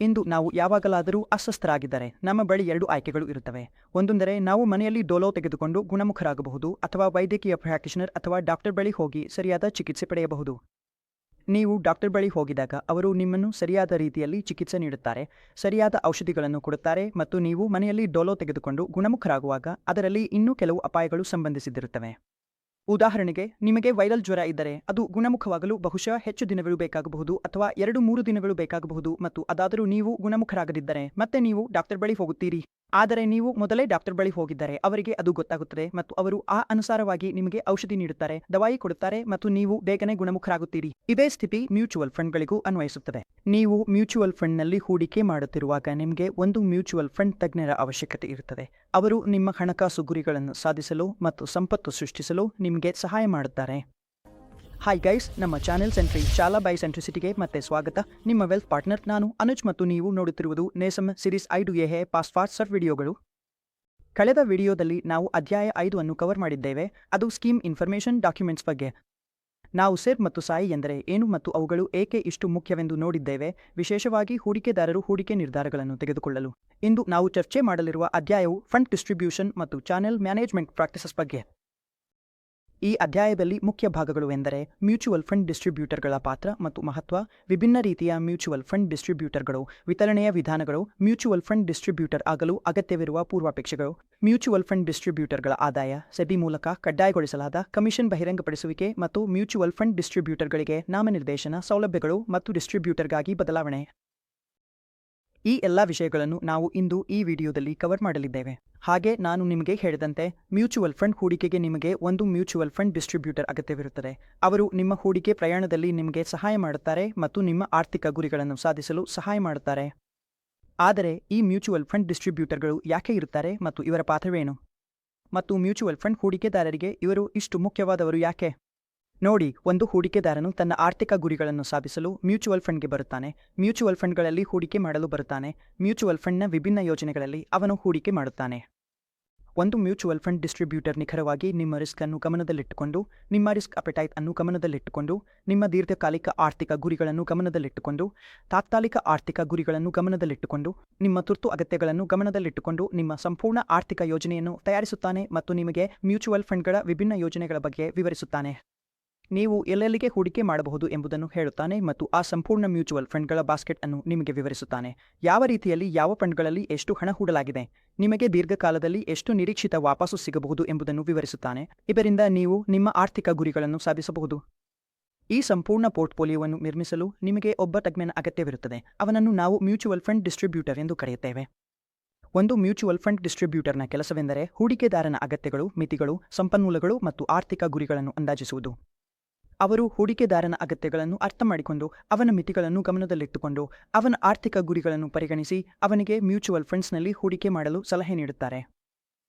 ಇಂದು ನಾವು ಯಾವಾಗಲಾದರೂ ಅಸ್ವಸ್ಥರಾಗಿದ್ದರೆ ನಮ್ಮ ಬಳಿ ಎರಡು ಆಯ್ಕೆಗಳು ಇರುತ್ತವೆ. ಒಂದೊಂದರೆ, ನಾವು ಮನೆಯಲ್ಲಿ ಡೋಲೋ ತೆಗೆದುಕೊಂಡು ಗುಣಮುಖರಾಗಬಹುದು ಅಥವಾ ವೈದ್ಯಕೀಯ ಪ್ರಾಕ್ಟಿಷನರ್ ಅಥವಾ ಡಾಕ್ಟರ್ ಬಳಿ ಹೋಗಿ ಸರಿಯಾದ ಚಿಕಿತ್ಸೆ ಪಡೆಯಬಹುದು. ನೀವು ಡಾಕ್ಟರ್ ಬಳಿ ಹೋಗಿದಾಗ ಅವರು ನಿಮ್ಮನ್ನು ಸರಿಯಾದ ರೀತಿಯಲ್ಲಿ ಚಿಕಿತ್ಸೆ ನೀಡುತ್ತಾರೆ, ಸರಿಯಾದ ಔಷಧಿಗಳನ್ನು ಕೊಡುತ್ತಾರೆ ಮತ್ತು ನೀವು ಮನೆಯಲ್ಲಿ ಡೋಲೋ ತೆಗೆದುಕೊಂಡು ಗುಣಮುಖರಾಗುವಾಗ ಅದರಲ್ಲಿ ಇನ್ನೂ ಕೆಲವು ಅಪಾಯಗಳು ಸಂಬಂಧಿಸಿದಿರುತ್ತವೆ. ಉದಾಹರಣೆಗೆ, ನಿಮಗೆ ವೈರಲ್ ಜ್ವರ ಇದ್ದರೆ, ಅದು ಗುಣಮುಖವಾಗಲು ಬಹುಶಃ ಹೆಚ್ಚು ದಿನಗಳು ಬೇಕಾಗಬಹುದು ಅಥವಾ ಎರಡು ಮೂರು ದಿನಗಳು ಬೇಕಾಗಬಹುದು ಮತ್ತು ಅದಾದರೂ ನೀವು ಗುಣಮುಖರಾಗದಿದ್ದರೆ, ಮತ್ತೆ ನೀವು ಡಾಕ್ಟರ್ ಬಳಿ ಹೋಗುತ್ತೀರಿ. ಆದರೆ ನೀವು ಮೊದಲೇ ಡಾಕ್ಟರ್ ಬಳಿ ಹೋಗಿದ್ದರೆ ಅವರಿಗೆ ಅದು ಗೊತ್ತಾಗುತ್ತದೆ ಮತ್ತು ಅವರು ಆ ಅನುಸಾರವಾಗಿ ನಿಮಗೆ ಔಷಧಿ ನೀಡುತ್ತಾರೆ, ದವಾಯಿ ಕೊಡುತ್ತಾರೆ ಮತ್ತು ನೀವು ಬೇಗನೆ ಗುಣಮುಖರಾಗುತ್ತೀರಿ. ಇದೇ ಸ್ಥಿತಿ ಮ್ಯೂಚುವಲ್ ಫಂಡ್ಗಳಿಗೂ ಅನ್ವಯಿಸುತ್ತದೆ. ನೀವು ಮ್ಯೂಚುವಲ್ ಫಂಡ್ನಲ್ಲಿ ಹೂಡಿಕೆ ಮಾಡುತ್ತಿರುವಾಗ ನಿಮಗೆ ಒಂದು ಮ್ಯೂಚುವಲ್ ಫಂಡ್ ತಜ್ಞರ ಅವಶ್ಯಕತೆ ಇರುತ್ತದೆ. ಅವರು ನಿಮ್ಮ ಹಣಕಾಸು ಗುರಿಗಳನ್ನು ಸಾಧಿಸಲು ಮತ್ತು ಸಂಪತ್ತು ಸೃಷ್ಟಿಸಲು ನಿಮಗೆ ಸಹಾಯ ಮಾಡುತ್ತಾರೆ. ಹಾಯ್ ಗೈಸ್ ನಮ್ಮ ಚಾನೆಲ್ ಸೆಂಟ್ರಿ ಶಾಲಾ ಬೈ ಸೆಂಟ್ರಿಸಿಟಿಗೆ ಮತ್ತೆ ಸ್ವಾಗತ. ನಿಮ್ಮ ವೆಲ್ತ್ ಪಾರ್ಟ್ನರ್ ನಾನು, ಅನುಜ್ ಮತ್ತು ನೀವು ನೋಡುತ್ತಿರುವುದು ನೇಸಮ್ ಸಿರೀಸ್ ಐದು ಹೇ ಪಾಸ್ ಫಾಸ್ಟ್ ಸರ್ ವಿಡಿಯೋಗಳು ಕಳೆದ ವಿಡಿಯೋದಲ್ಲಿ ನಾವು ಅಧ್ಯಾಯ ಐದು ಅನ್ನು ಕವರ್ ಮಾಡಿದ್ದೇವೆ. ಅದು ಸ್ಕೀಮ್ ಇನ್ಫಾರ್ಮೇಷನ್ ಡಾಕ್ಯುಮೆಂಟ್ಸ್ ಬಗ್ಗೆ. ನಾವು ಸೇರ್ ಮತ್ತು ಸಾಯಿ ಎಂದರೆ ಏನು ಮತ್ತು ಅವುಗಳು ಏಕೆ ಇಷ್ಟು ಮುಖ್ಯವೆಂದು ನೋಡಿದ್ದೇವೆ. ವಿಶೇಷವಾಗಿ ಹೂಡಿಕೆದಾರರು ಹೂಡಿಕೆ ನಿರ್ಧಾರಗಳನ್ನು ತೆಗೆದುಕೊಳ್ಳಲು. ಇಂದು ನಾವು ಚರ್ಚೆ ಮಾಡಲಿರುವ ಅಧ್ಯಾಯವು ಫಂಡ್ ಡಿಸ್ಟ್ರಿಬ್ಯೂಷನ್ ಮತ್ತು ಚಾನೆಲ್ ಮ್ಯಾನೇಜ್ಮೆಂಟ್ ಪ್ರಾಕ್ಟೀಸಸ್ ಬಗ್ಗೆ. ಈ ಅಧ್ಯಾಯದಲ್ಲಿ ಮುಖ್ಯ ಭಾಗಗಳು ಎಂದರೆ ಮ್ಯೂಚುವಲ್ ಫಂಡ್ ಡಿಸ್ಟ್ರಿಬ್ಯೂಟರ್ಗಳ ಪಾತ್ರ ಮತ್ತು ಮಹತ್ವ, ವಿಭಿನ್ನ ರೀತಿಯ ಮ್ಯೂಚುವಲ್ ಫಂಡ್ ಡಿಸ್ಟ್ರಿಬ್ಯೂಟರ್ಗಳು, ವಿತರಣೆಯ ವಿಧಾನಗಳು, ಮ್ಯೂಚುವಲ್ ಫಂಡ್ ಡಿಸ್ಟ್ರಿಬ್ಯೂಟರ್ ಆಗಲು ಅಗತ್ಯವಿರುವ ಪೂರ್ವಾಪೇಕ್ಷೆಗಳು. ಮ್ಯೂಚುವಲ್ ಫಂಡ್ ಡಿಸ್ಟ್ರಿಬ್ಯೂಟರ್ಗಳ ಆದಾಯ, ಸೆಬಿ ಮೂಲಕ ಕಡ್ಡಾಯಗೊಳಿಸಲಾದ ಕಮಿಷನ್ ಬಹಿರಂಗಪಡಿಸುವಿಕೆ ಮತ್ತು ಮ್ಯೂಚುವಲ್ ಫಂಡ್ ಡಿಸ್ಟ್ರಿಬ್ಯೂಟರ್ಗಳಿಗೆ ನಾಮನಿರ್ದೇಶನ ಸೌಲಭ್ಯಗಳು ಮತ್ತು ಡಿಸ್ಟ್ರಿಬ್ಯೂಟರ್ಗಾಗಿ ಬದಲಾವಣೆ. ಈ ಎಲ್ಲ ವಿಷಯಗಳನ್ನು ನಾವು ಇಂದು ಈ ವಿಡಿಯೋದಲ್ಲಿ ಕವರ್ ಮಾಡಲಿದ್ದೇವೆ. ಹಾಗೆ ನಾನು ನಿಮಗೆ ಹೇಳಿದಂತೆ ಮ್ಯೂಚುವಲ್ ಫಂಡ್ ಹೂಡಿಕೆಗೆ ನಿಮಗೆ ಒಂದು ಮ್ಯೂಚುವಲ್ ಫಂಡ್ ಡಿಸ್ಟ್ರಿಬ್ಯೂಟರ್ ಅಗತ್ಯವಿರುತ್ತದೆ. ಅವರು ನಿಮ್ಮ ಹೂಡಿಕೆ ಪ್ರಯಾಣದಲ್ಲಿ ನಿಮಗೆ ಸಹಾಯ ಮಾಡುತ್ತಾರೆ ಮತ್ತು ನಿಮ್ಮ ಆರ್ಥಿಕ ಗುರಿಗಳನ್ನು ಸಾಧಿಸಲು ಸಹಾಯ ಮಾಡುತ್ತಾರೆ. ಆದರೆ ಈ ಮ್ಯೂಚುವಲ್ ಫಂಡ್ ಡಿಸ್ಟ್ರಿಬ್ಯೂಟರ್ಗಳು ಯಾಕೆ ಇರುತ್ತಾರೆ ಮತ್ತು ಇವರ ಪಾತ್ರವೇನು? ಮತ್ತು ಮ್ಯೂಚುವಲ್ ಫಂಡ್ ಹೂಡಿಕೆದಾರರಿಗೆ ಇವರು ಇಷ್ಟು ಮುಖ್ಯವಾದವರು ಯಾಕೆ? ನೋಡಿ, ಒಂದು ಹೂಡಿಕೆದಾರನು ತನ್ನ ಆರ್ಥಿಕ ಗುರಿಗಳನ್ನು ಸಾಧಿಸಲು ಮ್ಯೂಚುವಲ್ ಫಂಡ್ಗೆ ಬರುತ್ತಾನೆ. ಮ್ಯೂಚುವಲ್ ಫಂಡ್ಗಳಲ್ಲಿ ಹೂಡಿಕೆ ಮಾಡಲು ಬರುತ್ತಾನೆ. ಮ್ಯೂಚುವಲ್ ಫಂಡ್ನ ವಿಭಿನ್ನ ಯೋಜನೆಗಳಲ್ಲಿ ಅವನು ಹೂಡಿಕೆ ಮಾಡುತ್ತಾನೆ. ಒಂದು ಮ್ಯೂಚುವಲ್ ಫಂಡ್ ಡಿಸ್ಟ್ರಿಬ್ಯೂಟರ್ ನಿಖರವಾಗಿ ನಿಮ್ಮ ರಿಸ್ಕ್ ಅನ್ನು ಗಮನದಲ್ಲಿಟ್ಟುಕೊಂಡು, ನಿಮ್ಮ ರಿಸ್ಕ್ ಅಪೆಟೈಟ್ ಅನ್ನು ಗಮನದಲ್ಲಿಟ್ಟುಕೊಂಡು, ನಿಮ್ಮ ದೀರ್ಘಕಾಲಿಕ ಆರ್ಥಿಕ ಗುರಿಗಳನ್ನು ಗಮನದಲ್ಲಿಟ್ಟುಕೊಂಡು, ತಾತ್ಕಾಲಿಕ ಆರ್ಥಿಕ ಗುರಿಗಳನ್ನು ಗಮನದಲ್ಲಿಟ್ಟುಕೊಂಡು, ನಿಮ್ಮ ತುರ್ತು ಅಗತ್ಯಗಳನ್ನು ಗಮನದಲ್ಲಿಟ್ಟುಕೊಂಡು, ನಿಮ್ಮ ಸಂಪೂರ್ಣ ಆರ್ಥಿಕ ಯೋಜನೆಯನ್ನು ತಯಾರಿಸುತ್ತಾನೆ ಮತ್ತು ನಿಮಗೆ ಮ್ಯೂಚುವಲ್ ಫಂಡ್ಗಳ ವಿಭಿನ್ನ ಯೋಜನೆಗಳ ಬಗ್ಗೆ ವಿವರಿಸುತ್ತಾನೆ. ನೀವು ಎಲ್ಲೆಲ್ಲಿಗೆ ಹೂಡಿಕೆ ಮಾಡಬಹುದು ಎಂಬುದನ್ನು ಹೇಳುತ್ತಾನೆ ಮತ್ತು ಆ ಸಂಪೂರ್ಣ ಮ್ಯೂಚುವಲ್ ಫಂಡ್ಗಳ ಬಾಸ್ಕೆಟ್ ಅನ್ನು ನಿಮಗೆ ವಿವರಿಸುತ್ತಾನೆ. ಯಾವ ರೀತಿಯಲ್ಲಿ ಯಾವ ಫಂಡ್ಗಳಲ್ಲಿ ಎಷ್ಟು ಹಣ ಹೂಡಲಾಗಿದೆ? ನಿಮಗೆ ದೀರ್ಘಕಾಲದಲ್ಲಿ ಎಷ್ಟು ನಿರೀಕ್ಷಿತ ವಾಪಸು ಸಿಗಬಹುದು ಎಂಬುದನ್ನು ವಿವರಿಸುತ್ತಾನೆ. ಇದರಿಂದ ನೀವು ನಿಮ್ಮ ಆರ್ಥಿಕ ಗುರಿಗಳನ್ನು ಸಾಧಿಸಬಹುದು. ಈ ಸಂಪೂರ್ಣ ಪೋರ್ಟ್ಫೋಲಿಯೋವನ್ನು ನಿರ್ಮಿಸಲು ನಿಮಗೆ ಒಬ್ಬ ತಜ್ಞನ ಅಗತ್ಯವಿರುತ್ತದೆ. ಅವನನ್ನು ನಾವು ಮ್ಯೂಚುವಲ್ ಫಂಡ್ ಡಿಸ್ಟ್ರಿಬ್ಯೂಟರ್ ಎಂದು ಕರೆಯುತ್ತೇವೆ. ಒಂದು ಮ್ಯೂಚುವಲ್ ಫಂಡ್ ಡಿಸ್ಟ್ರಿಬ್ಯೂಟರ್ನ ಕೆಲಸವೆಂದರೆ ಹೂಡಿಕೆದಾರನ ಅಗತ್ಯಗಳು, ಮಿತಿಗಳು, ಸಂಪನ್ಮೂಲಗಳು ಮತ್ತು ಆರ್ಥಿಕ ಗುರಿಗಳನ್ನು ಅಂದಾಜಿಸುವುದು. ಅವರು ಹೂಡಿಕೆದಾರನ ಅಗತ್ಯಗಳನ್ನು ಅರ್ಥಮಾಡಿಕೊಂಡು, ಅವನ ಮಿತಿಗಳನ್ನು ಗಮನದಲ್ಲಿಟ್ಟುಕೊಂಡು, ಅವನ ಆರ್ಥಿಕ ಗುರಿಗಳನ್ನು ಪರಿಗಣಿಸಿ, ಅವನಿಗೆ ಮ್ಯೂಚುವಲ್ ಫಂಡ್ಸ್ನಲ್ಲಿ ಹೂಡಿಕೆ ಮಾಡಲು ಸಲಹೆ ನೀಡುತ್ತಾರೆ.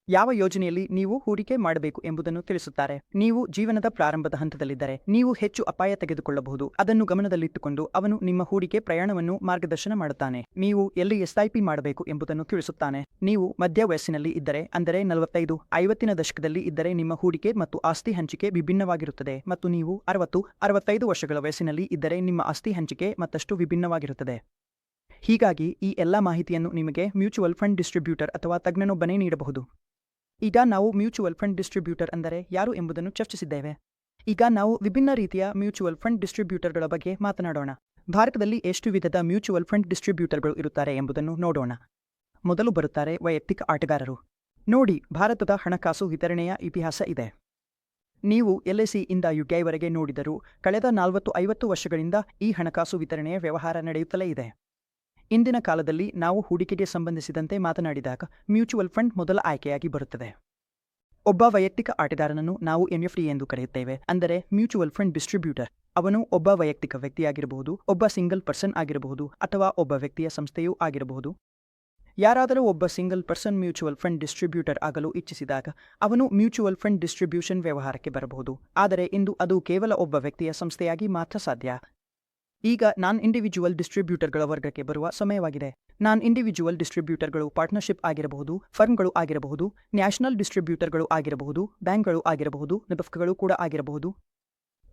ಯಾವ ಯೋಜನೆಯಲ್ಲಿ ನೀವು ಹೂಡಿಕೆ ಮಾಡಬೇಕು ಎಂಬುದನ್ನು ತಿಳಿಸುತ್ತಾರೆ. ನೀವು ಜೀವನದ ಪ್ರಾರಂಭದ ಹಂತದಲ್ಲಿದ್ದರೆ ನೀವು ಹೆಚ್ಚು ಅಪಾಯ ತೆಗೆದುಕೊಳ್ಳಬಹುದು. ಅದನ್ನು ಗಮನದಲ್ಲಿಟ್ಟುಕೊಂಡು ಅವನು ನಿಮ್ಮ ಹೂಡಿಕೆ ಪ್ರಯಾಣವನ್ನು ಮಾರ್ಗದರ್ಶನ ಮಾಡುತ್ತಾನೆ. ನೀವು ಎಲ್ಲಿ ಎಸ್ಐಪಿ ಮಾಡಬೇಕು ಎಂಬುದನ್ನು ತಿಳಿಸುತ್ತಾನೆ. ನೀವು ಮಧ್ಯ ವಯಸ್ಸಿನಲ್ಲಿ ಇದ್ದರೆ, ಅಂದರೆ ನಲವತ್ತೈದು, ಐವತ್ತಿನ ದಶಕದಲ್ಲಿ ಇದ್ದರೆ ನಿಮ್ಮ ಹೂಡಿಕೆ ಮತ್ತು ಆಸ್ತಿ ಹಂಚಿಕೆ ವಿಭಿನ್ನವಾಗಿರುತ್ತದೆ ಮತ್ತು ನೀವು ಅರವತ್ತು, ಅರವತ್ತೈದು ವರ್ಷಗಳ ವಯಸ್ಸಿನಲ್ಲಿ ಇದ್ದರೆ ನಿಮ್ಮ ಆಸ್ತಿ ಹಂಚಿಕೆ ಮತ್ತಷ್ಟು ವಿಭಿನ್ನವಾಗಿರುತ್ತದೆ. ಹೀಗಾಗಿ ಈ ಎಲ್ಲ ಮಾಹಿತಿಯನ್ನು ನಿಮಗೆ ಮ್ಯೂಚುವಲ್ ಫಂಡ್ ಡಿಸ್ಟ್ರಿಬ್ಯೂಟರ್ ಅಥವಾ ತಜ್ಞನೊಬ್ಬನೇ ನೀಡಬಹುದು. ಈಗ ನಾವು ಮ್ಯೂಚುವಲ್ ಫಂಡ್ ಡಿಸ್ಟ್ರಿಬ್ಯೂಟರ್ ಅಂದರೆ ಯಾರು ಎಂಬುದನ್ನು ಚರ್ಚಿಸಿದ್ದೇವೆ. ಈಗ ನಾವು ವಿಭಿನ್ನ ರೀತಿಯ ಮ್ಯೂಚುವಲ್ ಫಂಡ್ ಡಿಸ್ಟ್ರಿಬ್ಯೂಟರ್ಗಳ ಬಗ್ಗೆ ಮಾತನಾಡೋಣ. ಭಾರತದಲ್ಲಿ ಎಷ್ಟು ವಿಧದ ಮ್ಯೂಚುವಲ್ ಫಂಡ್ ಡಿಸ್ಟ್ರಿಬ್ಯೂಟರ್ಗಳು ಇರುತ್ತಾರೆ ಎಂಬುದನ್ನು ನೋಡೋಣ. ಮೊದಲು ಬರುತ್ತಾರೆ ವೈಯಕ್ತಿಕ ಆಟಗಾರರು. ನೋಡಿ, ಭಾರತದ ಹಣಕಾಸು ವಿತರಣೆಯ ಇತಿಹಾಸ ಇದೆ. ನೀವು ಎಲ್ಎಸಿ ಇಂದ ಯುಗೈವರೆಗೆ ನೋಡಿದರೂ, ಕಳೆದ ನಾಲ್ವತ್ತು ಐವತ್ತು ವರ್ಷಗಳಿಂದ ಈ ಹಣಕಾಸು ವಿತರಣೆಯ ವ್ಯವಹಾರ ನಡೆಯುತ್ತಲೇ ಇದೆ. ಇಂದಿನ ಕಾಲದಲ್ಲಿ ನಾವು ಹೂಡಿಕೆಗೆ ಸಂಬಂಧಿಸಿದಂತೆ ಮಾತನಾಡಿದಾಗ ಮ್ಯೂಚುವಲ್ ಫಂಡ್ ಮೊದಲ ಆಯ್ಕೆಯಾಗಿ ಬರುತ್ತದೆ. ಒಬ್ಬ ವೈಯಕ್ತಿಕ ಆಟಗಾರನನ್ನು ನಾವು ಎಂಎಫ್ಡಿ ಎಂದು ಕರೆಯುತ್ತೇವೆ, ಅಂದರೆ ಮ್ಯೂಚುವಲ್ ಫಂಡ್ ಡಿಸ್ಟ್ರಿಬ್ಯೂಟರ್. ಅವನು ಒಬ್ಬ ವೈಯಕ್ತಿಕ ವ್ಯಕ್ತಿಯಾಗಿರಬಹುದು, ಒಬ್ಬ ಸಿಂಗಲ್ ಪರ್ಸನ್ ಆಗಿರಬಹುದು, ಅಥವಾ ಒಬ್ಬ ವ್ಯಕ್ತಿಯ ಸಂಸ್ಥೆಯೂ ಆಗಿರಬಹುದು. ಯಾರಾದರೂ ಒಬ್ಬ single person mutual fund distributor ಆಗಲು ಇಚ್ಛಿಸಿದಾಗ ಅವನು ಮ್ಯೂಚುವಲ್ ಫಂಡ್ ಡಿಸ್ಟ್ರಿಬ್ಯೂಷನ್ ವ್ಯವಹಾರಕ್ಕೆ ಬರಬಹುದು, ಆದರೆ ಇಂದು ಅದು ಕೇವಲ ಒಬ್ಬ ವ್ಯಕ್ತಿಯ ಸಂಸ್ಥೆಯಾಗಿ ಮಾತ್ರ ಸಾಧ್ಯ. ಈಗ ನಾನ್ ಇಂಡಿವಿಜುವಲ್ ಡಿಸ್ಟ್ರಿಬ್ಯೂಟರ್ಗಳ ವರ್ಗಕ್ಕೆ ಬರುವ ಸಮಯವಾಗಿದೆ. ನಾನ್ ಇಂಡಿವಿಜುವಲ್ ಡಿಸ್ಟ್ರಿಬ್ಯೂಟರ್ಗಳು ಪಾರ್ಟ್ನರ್ಶಿಪ್ ಆಗಿರಬಹುದು ಫರ್ಮ್ಗಳು ಆಗಿರಬಹುದು ನ್ಯಾಷನಲ್ ಡಿಸ್ಟ್ರಿಬ್ಯೂಟರ್ಗಳು ಆಗಿರಬಹುದು, ಬ್ಯಾಂಕ್ಗಳು ಆಗಿರಬಹುದು ನಿಬಫ್ಗಳು ಕೂಡ ಆಗಿರಬಹುದು.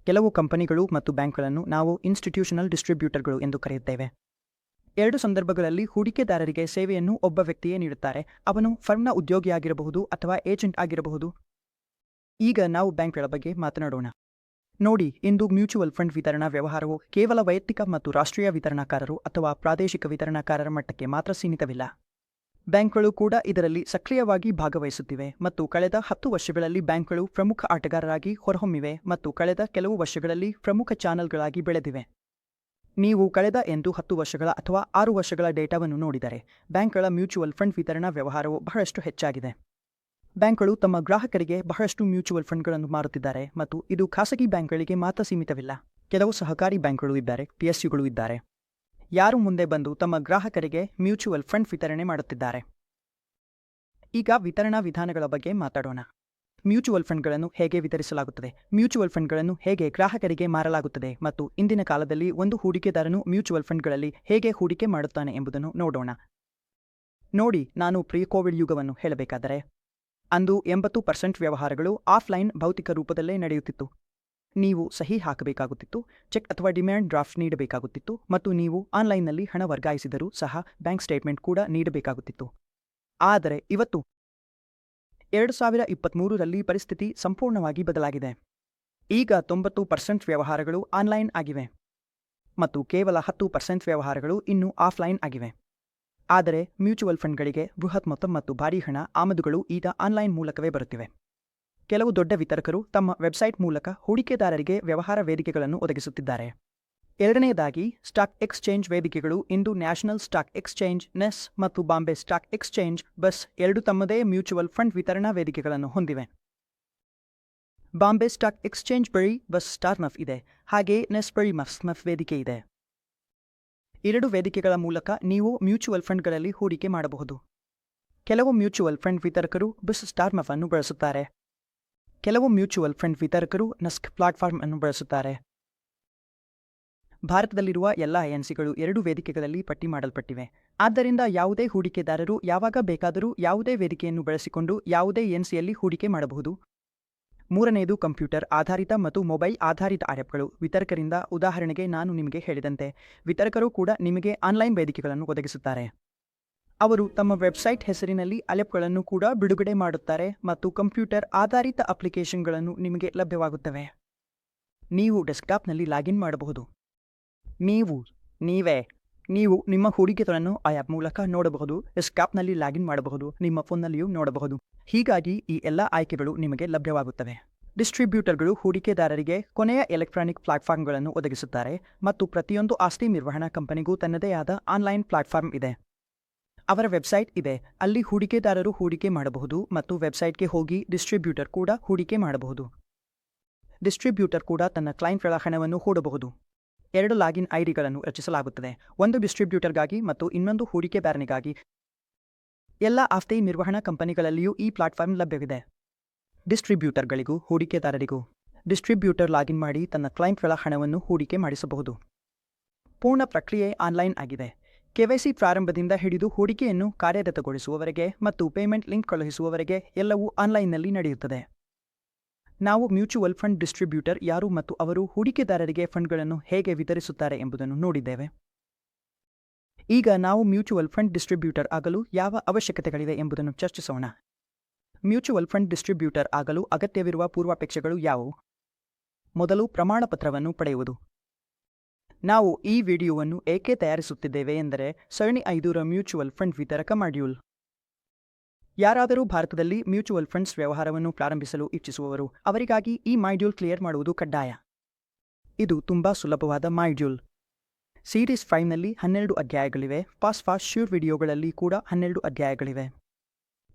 ಕೆಲವು ಕಂಪನಿಗಳು ಮತ್ತು ಬ್ಯಾಂಕ್ಗಳನ್ನು ನಾವು ಇನ್ಸ್ಟಿಟ್ಯೂಷನಲ್ ಡಿಸ್ಟ್ರಿಬ್ಯೂಟರ್ಗಳು ಎಂದು ಕರೆಯುತ್ತೇವೆ. ಎರಡು ಸಂದರ್ಭಗಳಲ್ಲಿ ಹೂಡಿಕೆದಾರರಿಗೆ ಸೇವೆಯನ್ನು ಒಬ್ಬ ವ್ಯಕ್ತಿಯೇ ನೀಡುತ್ತಾರೆ. ಅವನು ಫರ್ಮ್ನ ಉದ್ಯೋಗಿಯಾಗಿರಬಹುದು ಅಥವಾ ಏಜೆಂಟ್ ಆಗಿರಬಹುದು. ಈಗ ನಾವು ಬ್ಯಾಂಕ್ಗಳ ಬಗ್ಗೆ ಮಾತನಾಡೋಣ. ನೋಡಿ, ಇಂದು ಮ್ಯೂಚುವಲ್ ಫಂಡ್ ವಿತರಣಾ ವ್ಯವಹಾರವು ಕೇವಲ ವೈಯಕ್ತಿಕ ಮತ್ತು ರಾಷ್ಟ್ರೀಯ ವಿತರಣಾಕಾರರು ಅಥವಾ ಪ್ರಾದೇಶಿಕ ವಿತರಣಾಕಾರರ ಮಟ್ಟಕ್ಕೆ ಮಾತ್ರ ಸೀಮಿತವಿಲ್ಲ. ಬ್ಯಾಂಕ್ಗಳು ಕೂಡ ಇದರಲ್ಲಿ ಸಕ್ರಿಯವಾಗಿ ಭಾಗವಹಿಸುತ್ತಿವೆ ಮತ್ತು ಕಳೆದ ಹತ್ತು ವರ್ಷಗಳಲ್ಲಿ ಬ್ಯಾಂಕ್ಗಳು ಪ್ರಮುಖ ಆಟಗಾರರಾಗಿ ಹೊರಹೊಮ್ಮಿವೆ ಮತ್ತು ಕಳೆದ ಕೆಲವು ವರ್ಷಗಳಲ್ಲಿ ಪ್ರಮುಖ ಚಾನೆಲ್ಗಳಾಗಿ ಬೆಳೆದಿವೆ. ನೀವು ಕಳೆದ ಎಂದು ಹತ್ತು ವರ್ಷಗಳ ಅಥವಾ ಆರು ವರ್ಷಗಳ ಡೇಟಾವನ್ನು ನೋಡಿದರೆ ಬ್ಯಾಂಕ್ಗಳ ಮ್ಯೂಚುವಲ್ ಫಂಡ್ ವಿತರಣಾ ವ್ಯವಹಾರವು ಬಹಳಷ್ಟು ಹೆಚ್ಚಾಗಿದೆ. ಬ್ಯಾಂಕ್ಗಳು ತಮ್ಮ ಗ್ರಾಹಕರಿಗೆ ಬಹಳಷ್ಟು ಮ್ಯೂಚುವಲ್ ಫಂಡ್ಗಳನ್ನು ಮಾರುತ್ತಿದ್ದಾರೆ ಮತ್ತು ಇದು ಖಾಸಗಿ ಬ್ಯಾಂಕ್ಗಳಿಗೆ ಮಾತ್ರ ಸೀಮಿತವಿಲ್ಲ. ಕೆಲವು ಸಹಕಾರಿ ಬ್ಯಾಂಕ್ಗಳು ಇದ್ದಾರೆ ಪಿಎಸ್ಯುಗಳು ಇದ್ದಾರೆ. ಯಾರು ಮುಂದೆ ಬಂದು ತಮ್ಮ ಗ್ರಾಹಕರಿಗೆ ಮ್ಯೂಚುವಲ್ ಫಂಡ್ ವಿತರಣೆ ಮಾಡುತ್ತಿದ್ದಾರೆ? ಈಗ ವಿತರಣಾ ವಿಧಾನಗಳ ಬಗ್ಗೆ ಮಾತಾಡೋಣ. ಮ್ಯೂಚುವಲ್ ಫಂಡ್ಗಳನ್ನು ಹೇಗೆ ವಿತರಿಸಲಾಗುತ್ತದೆ? ಮ್ಯೂಚುವಲ್ ಫಂಡ್ಗಳನ್ನು ಹೇಗೆ ಗ್ರಾಹಕರಿಗೆ ಮಾರಲಾಗುತ್ತದೆ ಮತ್ತು ಇಂದಿನ ಕಾಲದಲ್ಲಿ ಒಂದು ಹೂಡಿಕೆದಾರನು ಮ್ಯೂಚುವಲ್ ಫಂಡ್ಗಳಲ್ಲಿ ಹೇಗೆ ಹೂಡಿಕೆ ಮಾಡುತ್ತಾನೆ ಎಂಬುದನ್ನು ನೋಡೋಣ. ನೋಡಿ, ನಾನು ಪ್ರೀ ಕೋವಿಡ್ ಯುಗವನ್ನು ಹೇಳಬೇಕಾದರೆ ಅಂದು ಎಂಬತ್ತು ಪರ್ಸೆಂಟ್ ವ್ಯವಹಾರಗಳು ಆಫ್ಲೈನ್ ಭೌತಿಕ ರೂಪದಲ್ಲೇ ನಡೆಯುತ್ತಿತ್ತು. ನೀವು ಸಹಿ ಹಾಕಬೇಕಾಗುತ್ತಿತ್ತು, ಚೆಕ್ ಅಥವಾ ಡಿಮ್ಯಾಂಡ್ ಡ್ರಾಫ್ಟ್ ನೀಡಬೇಕಾಗುತ್ತಿತ್ತು ಮತ್ತು ನೀವು ಆನ್ಲೈನ್ನಲ್ಲಿ ಹಣ ವರ್ಗಾಯಿಸಿದರೂ ಸಹ ಬ್ಯಾಂಕ್ ಸ್ಟೇಟ್ಮೆಂಟ್ ಕೂಡ ನೀಡಬೇಕಾಗುತ್ತಿತ್ತು. ಆದರೆ ಇವತ್ತು ಎರಡು ಸಾವಿರ ಇಪ್ಪತ್ತ್ಮೂರರಲ್ಲಿ ಪರಿಸ್ಥಿತಿ ಸಂಪೂರ್ಣವಾಗಿ ಬದಲಾಗಿದೆ. ಈಗ ತೊಂಬತ್ತು ಪರ್ಸೆಂಟ್ ವ್ಯವಹಾರಗಳು ಆನ್ಲೈನ್ ಆಗಿವೆ ಮತ್ತು ಕೇವಲ ಹತ್ತು ಪರ್ಸೆಂಟ್ ವ್ಯವಹಾರಗಳು ಇನ್ನೂ ಆಫ್ಲೈನ್ ಆಗಿವೆ. ಆದರೆ ಮ್ಯೂಚುವಲ್ ಫಂಡ್ಗಳಿಗೆ ಬೃಹತ್ ಮೊತ್ತ ಮತ್ತು ಭಾರೀ ಹಣ ಆಮದುಗಳು ಈಗ ಆನ್ಲೈನ್ ಮೂಲಕವೇ ಬರುತ್ತಿವೆ. ಕೆಲವು ದೊಡ್ಡ ವಿತರಕರು ತಮ್ಮ ವೆಬ್ಸೈಟ್ ಮೂಲಕ ಹೂಡಿಕೆದಾರರಿಗೆ ವ್ಯವಹಾರ ವೇದಿಕೆಗಳನ್ನು ಒದಗಿಸುತ್ತಿದ್ದಾರೆ. ಎರಡನೆಯದಾಗಿ ಸ್ಟಾಕ್ ಎಕ್ಸ್ಚೇಂಜ್ ವೇದಿಕೆಗಳು ಇಂದು ನ್ಯಾಷನಲ್ ಸ್ಟಾಕ್ ಎಕ್ಸ್ಚೇಂಜ್, ನೆಸ್ ಮತ್ತು ಬಾಂಬೆ ಸ್ಟಾಕ್ ಎಕ್ಸ್ಚೇಂಜ್, ಬಸ್ ಎರಡು ತಮ್ಮದೇ ಮ್ಯೂಚುವಲ್ ಫಂಡ್ ವಿತರಣಾ ವೇದಿಕೆಗಳನ್ನು ಹೊಂದಿವೆ. ಬಾಂಬೆ ಸ್ಟಾಕ್ ಎಕ್ಸ್ಚೇಂಜ್ ಬಳಿ ಬಸ್ ಸ್ಟಾರ್ನಫ್ ಇದೆ. ಹಾಗೆಯೇ ನೆಸ್ ಬಳಿ ಮಫ್ಸ್ಮಫ್ ವೇದಿಕೆ ಇದೆ. ಎರಡು ವೇದಿಕೆಗಳ ಮೂಲಕ ನೀವು ಮ್ಯೂಚುವಲ್ ಫಂಡ್ಗಳಲ್ಲಿ ಹೂಡಿಕೆ ಮಾಡಬಹುದು. ಕೆಲವು ಮ್ಯೂಚುವಲ್ ಫಂಡ್ ವಿತರಕರು ಬಿಸ್ ಸ್ಟಾರ್ಮಫ್ ಅನ್ನು ಬಳಸುತ್ತಾರೆ. ಕೆಲವು ಮ್ಯೂಚುವಲ್ ಫಂಡ್ ವಿತರಕರು ನಸ್ಕ್ ಪ್ಲಾಟ್ಫಾರ್ಮ್ ಅನ್ನು ಬಳಸುತ್ತಾರೆ. ಭಾರತದಲ್ಲಿರುವ ಎಲ್ಲ ಏಜೆನ್ಸಿಗಳು ಎರಡು ವೇದಿಕೆಗಳಲ್ಲಿ ಪಟ್ಟಿ ಮಾಡಲ್ಪಟ್ಟಿವೆ. ಆದ್ದರಿಂದ ಯಾವುದೇ ಹೂಡಿಕೆದಾರರು ಯಾವಾಗ ಬೇಕಾದರೂ ಯಾವುದೇ ವೇದಿಕೆಯನ್ನು ಬಳಸಿಕೊಂಡು ಯಾವುದೇ ಎನ್ಸಿಯಲ್ಲಿ ಹೂಡಿಕೆ ಮಾಡಬಹುದು. ಮೂರನೆಯದು ಕಂಪ್ಯೂಟರ್ ಆಧಾರಿತ ಮತ್ತು ಮೊಬೈಲ್ ಆಧಾರಿತ ಆ್ಯಪ್ಗಳು. ವಿತರಕರಿಂದ ಉದಾಹರಣೆಗೆ ನಾನು ನಿಮಗೆ ಹೇಳಿದಂತೆ, ವಿತರಕರು ಕೂಡ ನಿಮಗೆ ಆನ್ಲೈನ್ ವೇದಿಕೆಗಳನ್ನು ಒದಗಿಸುತ್ತಾರೆ. ಅವರು ತಮ್ಮ ವೆಬ್ಸೈಟ್ ಹೆಸರಿನಲ್ಲಿ ಅಲೆಪ್ಗಳನ್ನು ಕೂಡ ಬಿಡುಗಡೆ ಮಾಡುತ್ತಾರೆ ಮತ್ತು ಕಂಪ್ಯೂಟರ್ ಆಧಾರಿತ ಅಪ್ಲಿಕೇಶನ್ಗಳನ್ನು ನಿಮಗೆ ಲಭ್ಯವಾಗುತ್ತವೆ. ನೀವು ಡೆಸ್ಕ್ಟಾಪ್ನಲ್ಲಿ ಲಾಗಿನ್ ಮಾಡಬಹುದು. ನೀವು, ನೀವೇ ನೀವು ನಿಮ್ಮ ಹೂಡಿಕೆಗಳನ್ನು ಆ ಆ್ಯಪ್ ಮೂಲಕ ನೋಡಬಹುದು ಡೆಸ್ಕ್ಟಾಪ್ನಲ್ಲಿ ಲಾಗಿನ್ ಮಾಡಬಹುದು, ನಿಮ್ಮ ಫೋನ್ನಲ್ಲಿಯೂ ನೋಡಬಹುದು. ಹೀಗಾಗಿ ಈ ಎಲ್ಲ ಆಯ್ಕೆಗಳು ನಿಮಗೆ ಲಭ್ಯವಾಗುತ್ತವೆ. ಡಿಸ್ಟ್ರಿಬ್ಯೂಟರ್ಗಳು ಹೂಡಿಕೆದಾರರಿಗೆ ಕೊನೆಯ ಎಲೆಕ್ಟ್ರಾನಿಕ್ ಪ್ಲಾಟ್ಫಾರ್ಮ್ಗಳನ್ನು ಒದಗಿಸುತ್ತಾರೆ ಮತ್ತು ಪ್ರತಿಯೊಂದು ಆಸ್ತಿ ನಿರ್ವಹಣಾ ಕಂಪನಿಗೂ ತನ್ನದೇ ಆದ ಆನ್ಲೈನ್ ಪ್ಲಾಟ್ಫಾರ್ಮ್ ಇದೆ. ಅವರ ವೆಬ್ಸೈಟ್ ಇದೆ. ಅಲ್ಲಿ ಹೂಡಿಕೆದಾರರು ಹೂಡಿಕೆ ಮಾಡಬಹುದು ಮತ್ತು ವೆಬ್ಸೈಟ್ಗೆ ಹೋಗಿ ಡಿಸ್ಟ್ರಿಬ್ಯೂಟರ್ ಕೂಡ ಹೂಡಿಕೆ ಮಾಡಬಹುದು. ಡಿಸ್ಟ್ರಿಬ್ಯೂಟರ್ ಕೂಡ ತನ್ನ ಕ್ಲೈಂಟ್ಗಳ ಹಣವನ್ನು ಹೂಡಬಹುದು. ಎರಡು ಲಾಗಿನ್ ಐಡಿಗಳನ್ನು ರಚಿಸಲಾಗುತ್ತದೆ. ಒಂದು ಡಿಸ್ಟ್ರಿಬ್ಯೂಟರ್ಗಾಗಿ ಮತ್ತು ಇನ್ನೊಂದು ಹೂಡಿಕೆದಾರನಿಗಾಗಿ. ಎಲ್ಲ ಆಸ್ತಿ ನಿರ್ವಹಣಾ ಕಂಪನಿಗಳಲ್ಲಿಯೂ ಈ ಪ್ಲಾಟ್ಫಾರ್ಮ್ ಲಭ್ಯವಿದೆ. ಡಿಸ್ಟ್ರಿಬ್ಯೂಟರ್ಗಳಿಗೂ, ಹೂಡಿಕೆದಾರರಿಗೂ. ಡಿಸ್ಟ್ರಿಬ್ಯೂಟರ್ ಲಾಗಿನ್ ಮಾಡಿ ತನ್ನ ಕ್ಲೈಂಟ್ಗಳ ಹಣವನ್ನು ಹೂಡಿಕೆ ಮಾಡಿಸಬಹುದು. ಪೂರ್ಣ ಪ್ರಕ್ರಿಯೆ ಆನ್ಲೈನ್ ಆಗಿದೆ. ಕೆವೈಸಿ ಪ್ರಾರಂಭದಿಂದ ಹಿಡಿದು ಹೂಡಿಕೆಯನ್ನು ಕಾರ್ಯಗತಗೊಳಿಸುವವರೆಗೆ ಮತ್ತು ಪೇಮೆಂಟ್ ಲಿಂಕ್ ಕಳುಹಿಸುವವರೆಗೆ ಎಲ್ಲವೂ ಆನ್ಲೈನ್ನಲ್ಲಿ ನಡೆಯುತ್ತದೆ. ನಾವು ಮ್ಯೂಚುವಲ್ ಫಂಡ್ ಡಿಸ್ಟ್ರಿಬ್ಯೂಟರ್ ಯಾರು ಮತ್ತು ಅವರು ಹೂಡಿಕೆದಾರರಿಗೆ ಫಂಡ್ಗಳನ್ನು ಹೇಗೆ ವಿತರಿಸುತ್ತಾರೆ ಎಂಬುದನ್ನು ನೋಡಿದ್ದೇವೆ. ಈಗ ನಾವು ಮ್ಯೂಚುವಲ್ ಫಂಡ್ ಡಿಸ್ಟ್ರಿಬ್ಯೂಟರ್ ಆಗಲು ಯಾವ ಅವಶ್ಯಕತೆಗಳಿವೆ ಎಂಬುದನ್ನು ಚರ್ಚಿಸೋಣ. ಮ್ಯೂಚುವಲ್ ಫಂಡ್ ಡಿಸ್ಟ್ರಿಬ್ಯೂಟರ್ ಆಗಲು ಅಗತ್ಯವಿರುವ ಪೂರ್ವಾಪೇಕ್ಷೆಗಳು ಯಾವುವು? ಮೊದಲು ಪ್ರಮಾಣಪತ್ರವನ್ನು ಪಡೆಯುವುದು. ನಾವು ಈ ವಿಡಿಯೋವನ್ನು ಏಕೆ ತಯಾರಿಸುತ್ತಿದ್ದೇವೆ ಎಂದರೆ ಸರಣಿ ಐದೂರ ಮ್ಯೂಚುವಲ್ ಫಂಡ್ ವಿತರಕ ಮಾಡ್ಯೂಲ್. ಯಾರಾದರೂ ಭಾರತದಲ್ಲಿ ಮ್ಯೂಚುವಲ್ ಫಂಡ್ಸ್ ವ್ಯವಹಾರವನ್ನು ಪ್ರಾರಂಭಿಸಲು ಇಚ್ಛಿಸುವವರು, ಅವರಿಗಾಗಿ ಈ ಮೈಡ್ಯೂಲ್ ಕ್ಲಿಯರ್ ಮಾಡುವುದು ಕಡ್ಡಾಯ. ಇದು ತುಂಬಾ ಸುಲಭವಾದ ಮಾಡ್ಯೂಲ್. ಸೀರೀಸ್ ಫೈವ್ನಲ್ಲಿ ಹನ್ನೆರಡು ಅಧ್ಯಾಯಗಳಿವೆ ಪಾಸ್ ಫಾಸ್ಟ್ ಶ್ಯೂರ್ ವಿಡಿಯೋಗಳಲ್ಲಿ ಕೂಡ ಹನ್ನೆರಡು ಅಧ್ಯಾಯಗಳಿವೆ.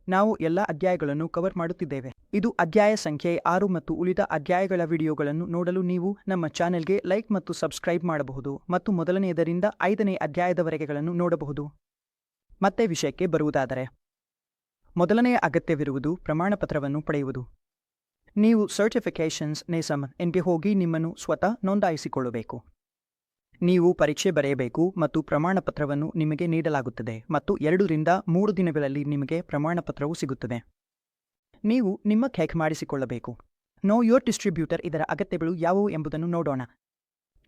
ನಾವು ಎಲ್ಲ ಅಧ್ಯಾಯಗಳನ್ನು ಕವರ್ ಮಾಡುತ್ತಿದ್ದೇವೆ. ಇದು ಅಧ್ಯಾಯ ಸಂಖ್ಯೆ ಆರು ಮತ್ತು ಉಳಿದ ಅಧ್ಯಾಯಗಳ ವಿಡಿಯೋಗಳನ್ನು ನೋಡಲು ನೀವು ನಮ್ಮ ಚಾನೆಲ್ಗೆ ಲೈಕ್ ಮತ್ತು ಸಬ್ಸ್ಕ್ರೈಬ್ ಮಾಡಬಹುದು ಮತ್ತು ಮೊದಲನೆಯದರಿಂದ ಐದನೇ ಅಧ್ಯಾಯದವರೆಗೆಗಳನ್ನು ನೋಡಬಹುದು. ಮತ್ತೆ ವಿಷಯಕ್ಕೆ ಬರುವುದಾದರೆ ಮೊದಲನೆಯ ಅಗತ್ಯವಿರುವುದು ಪ್ರಮಾಣಪತ್ರವನ್ನು ಪಡೆಯುವುದು. ನೀವು ಸರ್ಟಿಫಿಕೇಷನ್ಸ್ ನೇಸಮ್ ಎನ್ಗೆ ಹೋಗಿ ನಿಮ್ಮನ್ನು ಸ್ವತಃ ನೋಂದಾಯಿಸಿಕೊಳ್ಳಬೇಕು. ನೀವು ಪರೀಕ್ಷೆ ಬರೆಯಬೇಕು ಮತ್ತು ಪ್ರಮಾಣಪತ್ರವನ್ನು ನಿಮಗೆ ನೀಡಲಾಗುತ್ತದೆ ಮತ್ತು ಎರಡರಿಂದ ಮೂರು ದಿನಗಳಲ್ಲಿ ನಿಮಗೆ ಪ್ರಮಾಣಪತ್ರವು ಸಿಗುತ್ತದೆ. ನೀವು ನಿಮ್ಮ ಖೇಕ್ ಮಾಡಿಸಿಕೊಳ್ಳಬೇಕು. ನೋ ಯೋರ್ ಡಿಸ್ಟ್ರಿಬ್ಯೂಟರ್ ಇದರ ಅಗತ್ಯಗಳು ಯಾವುವು ಎಂಬುದನ್ನು ನೋಡೋಣ.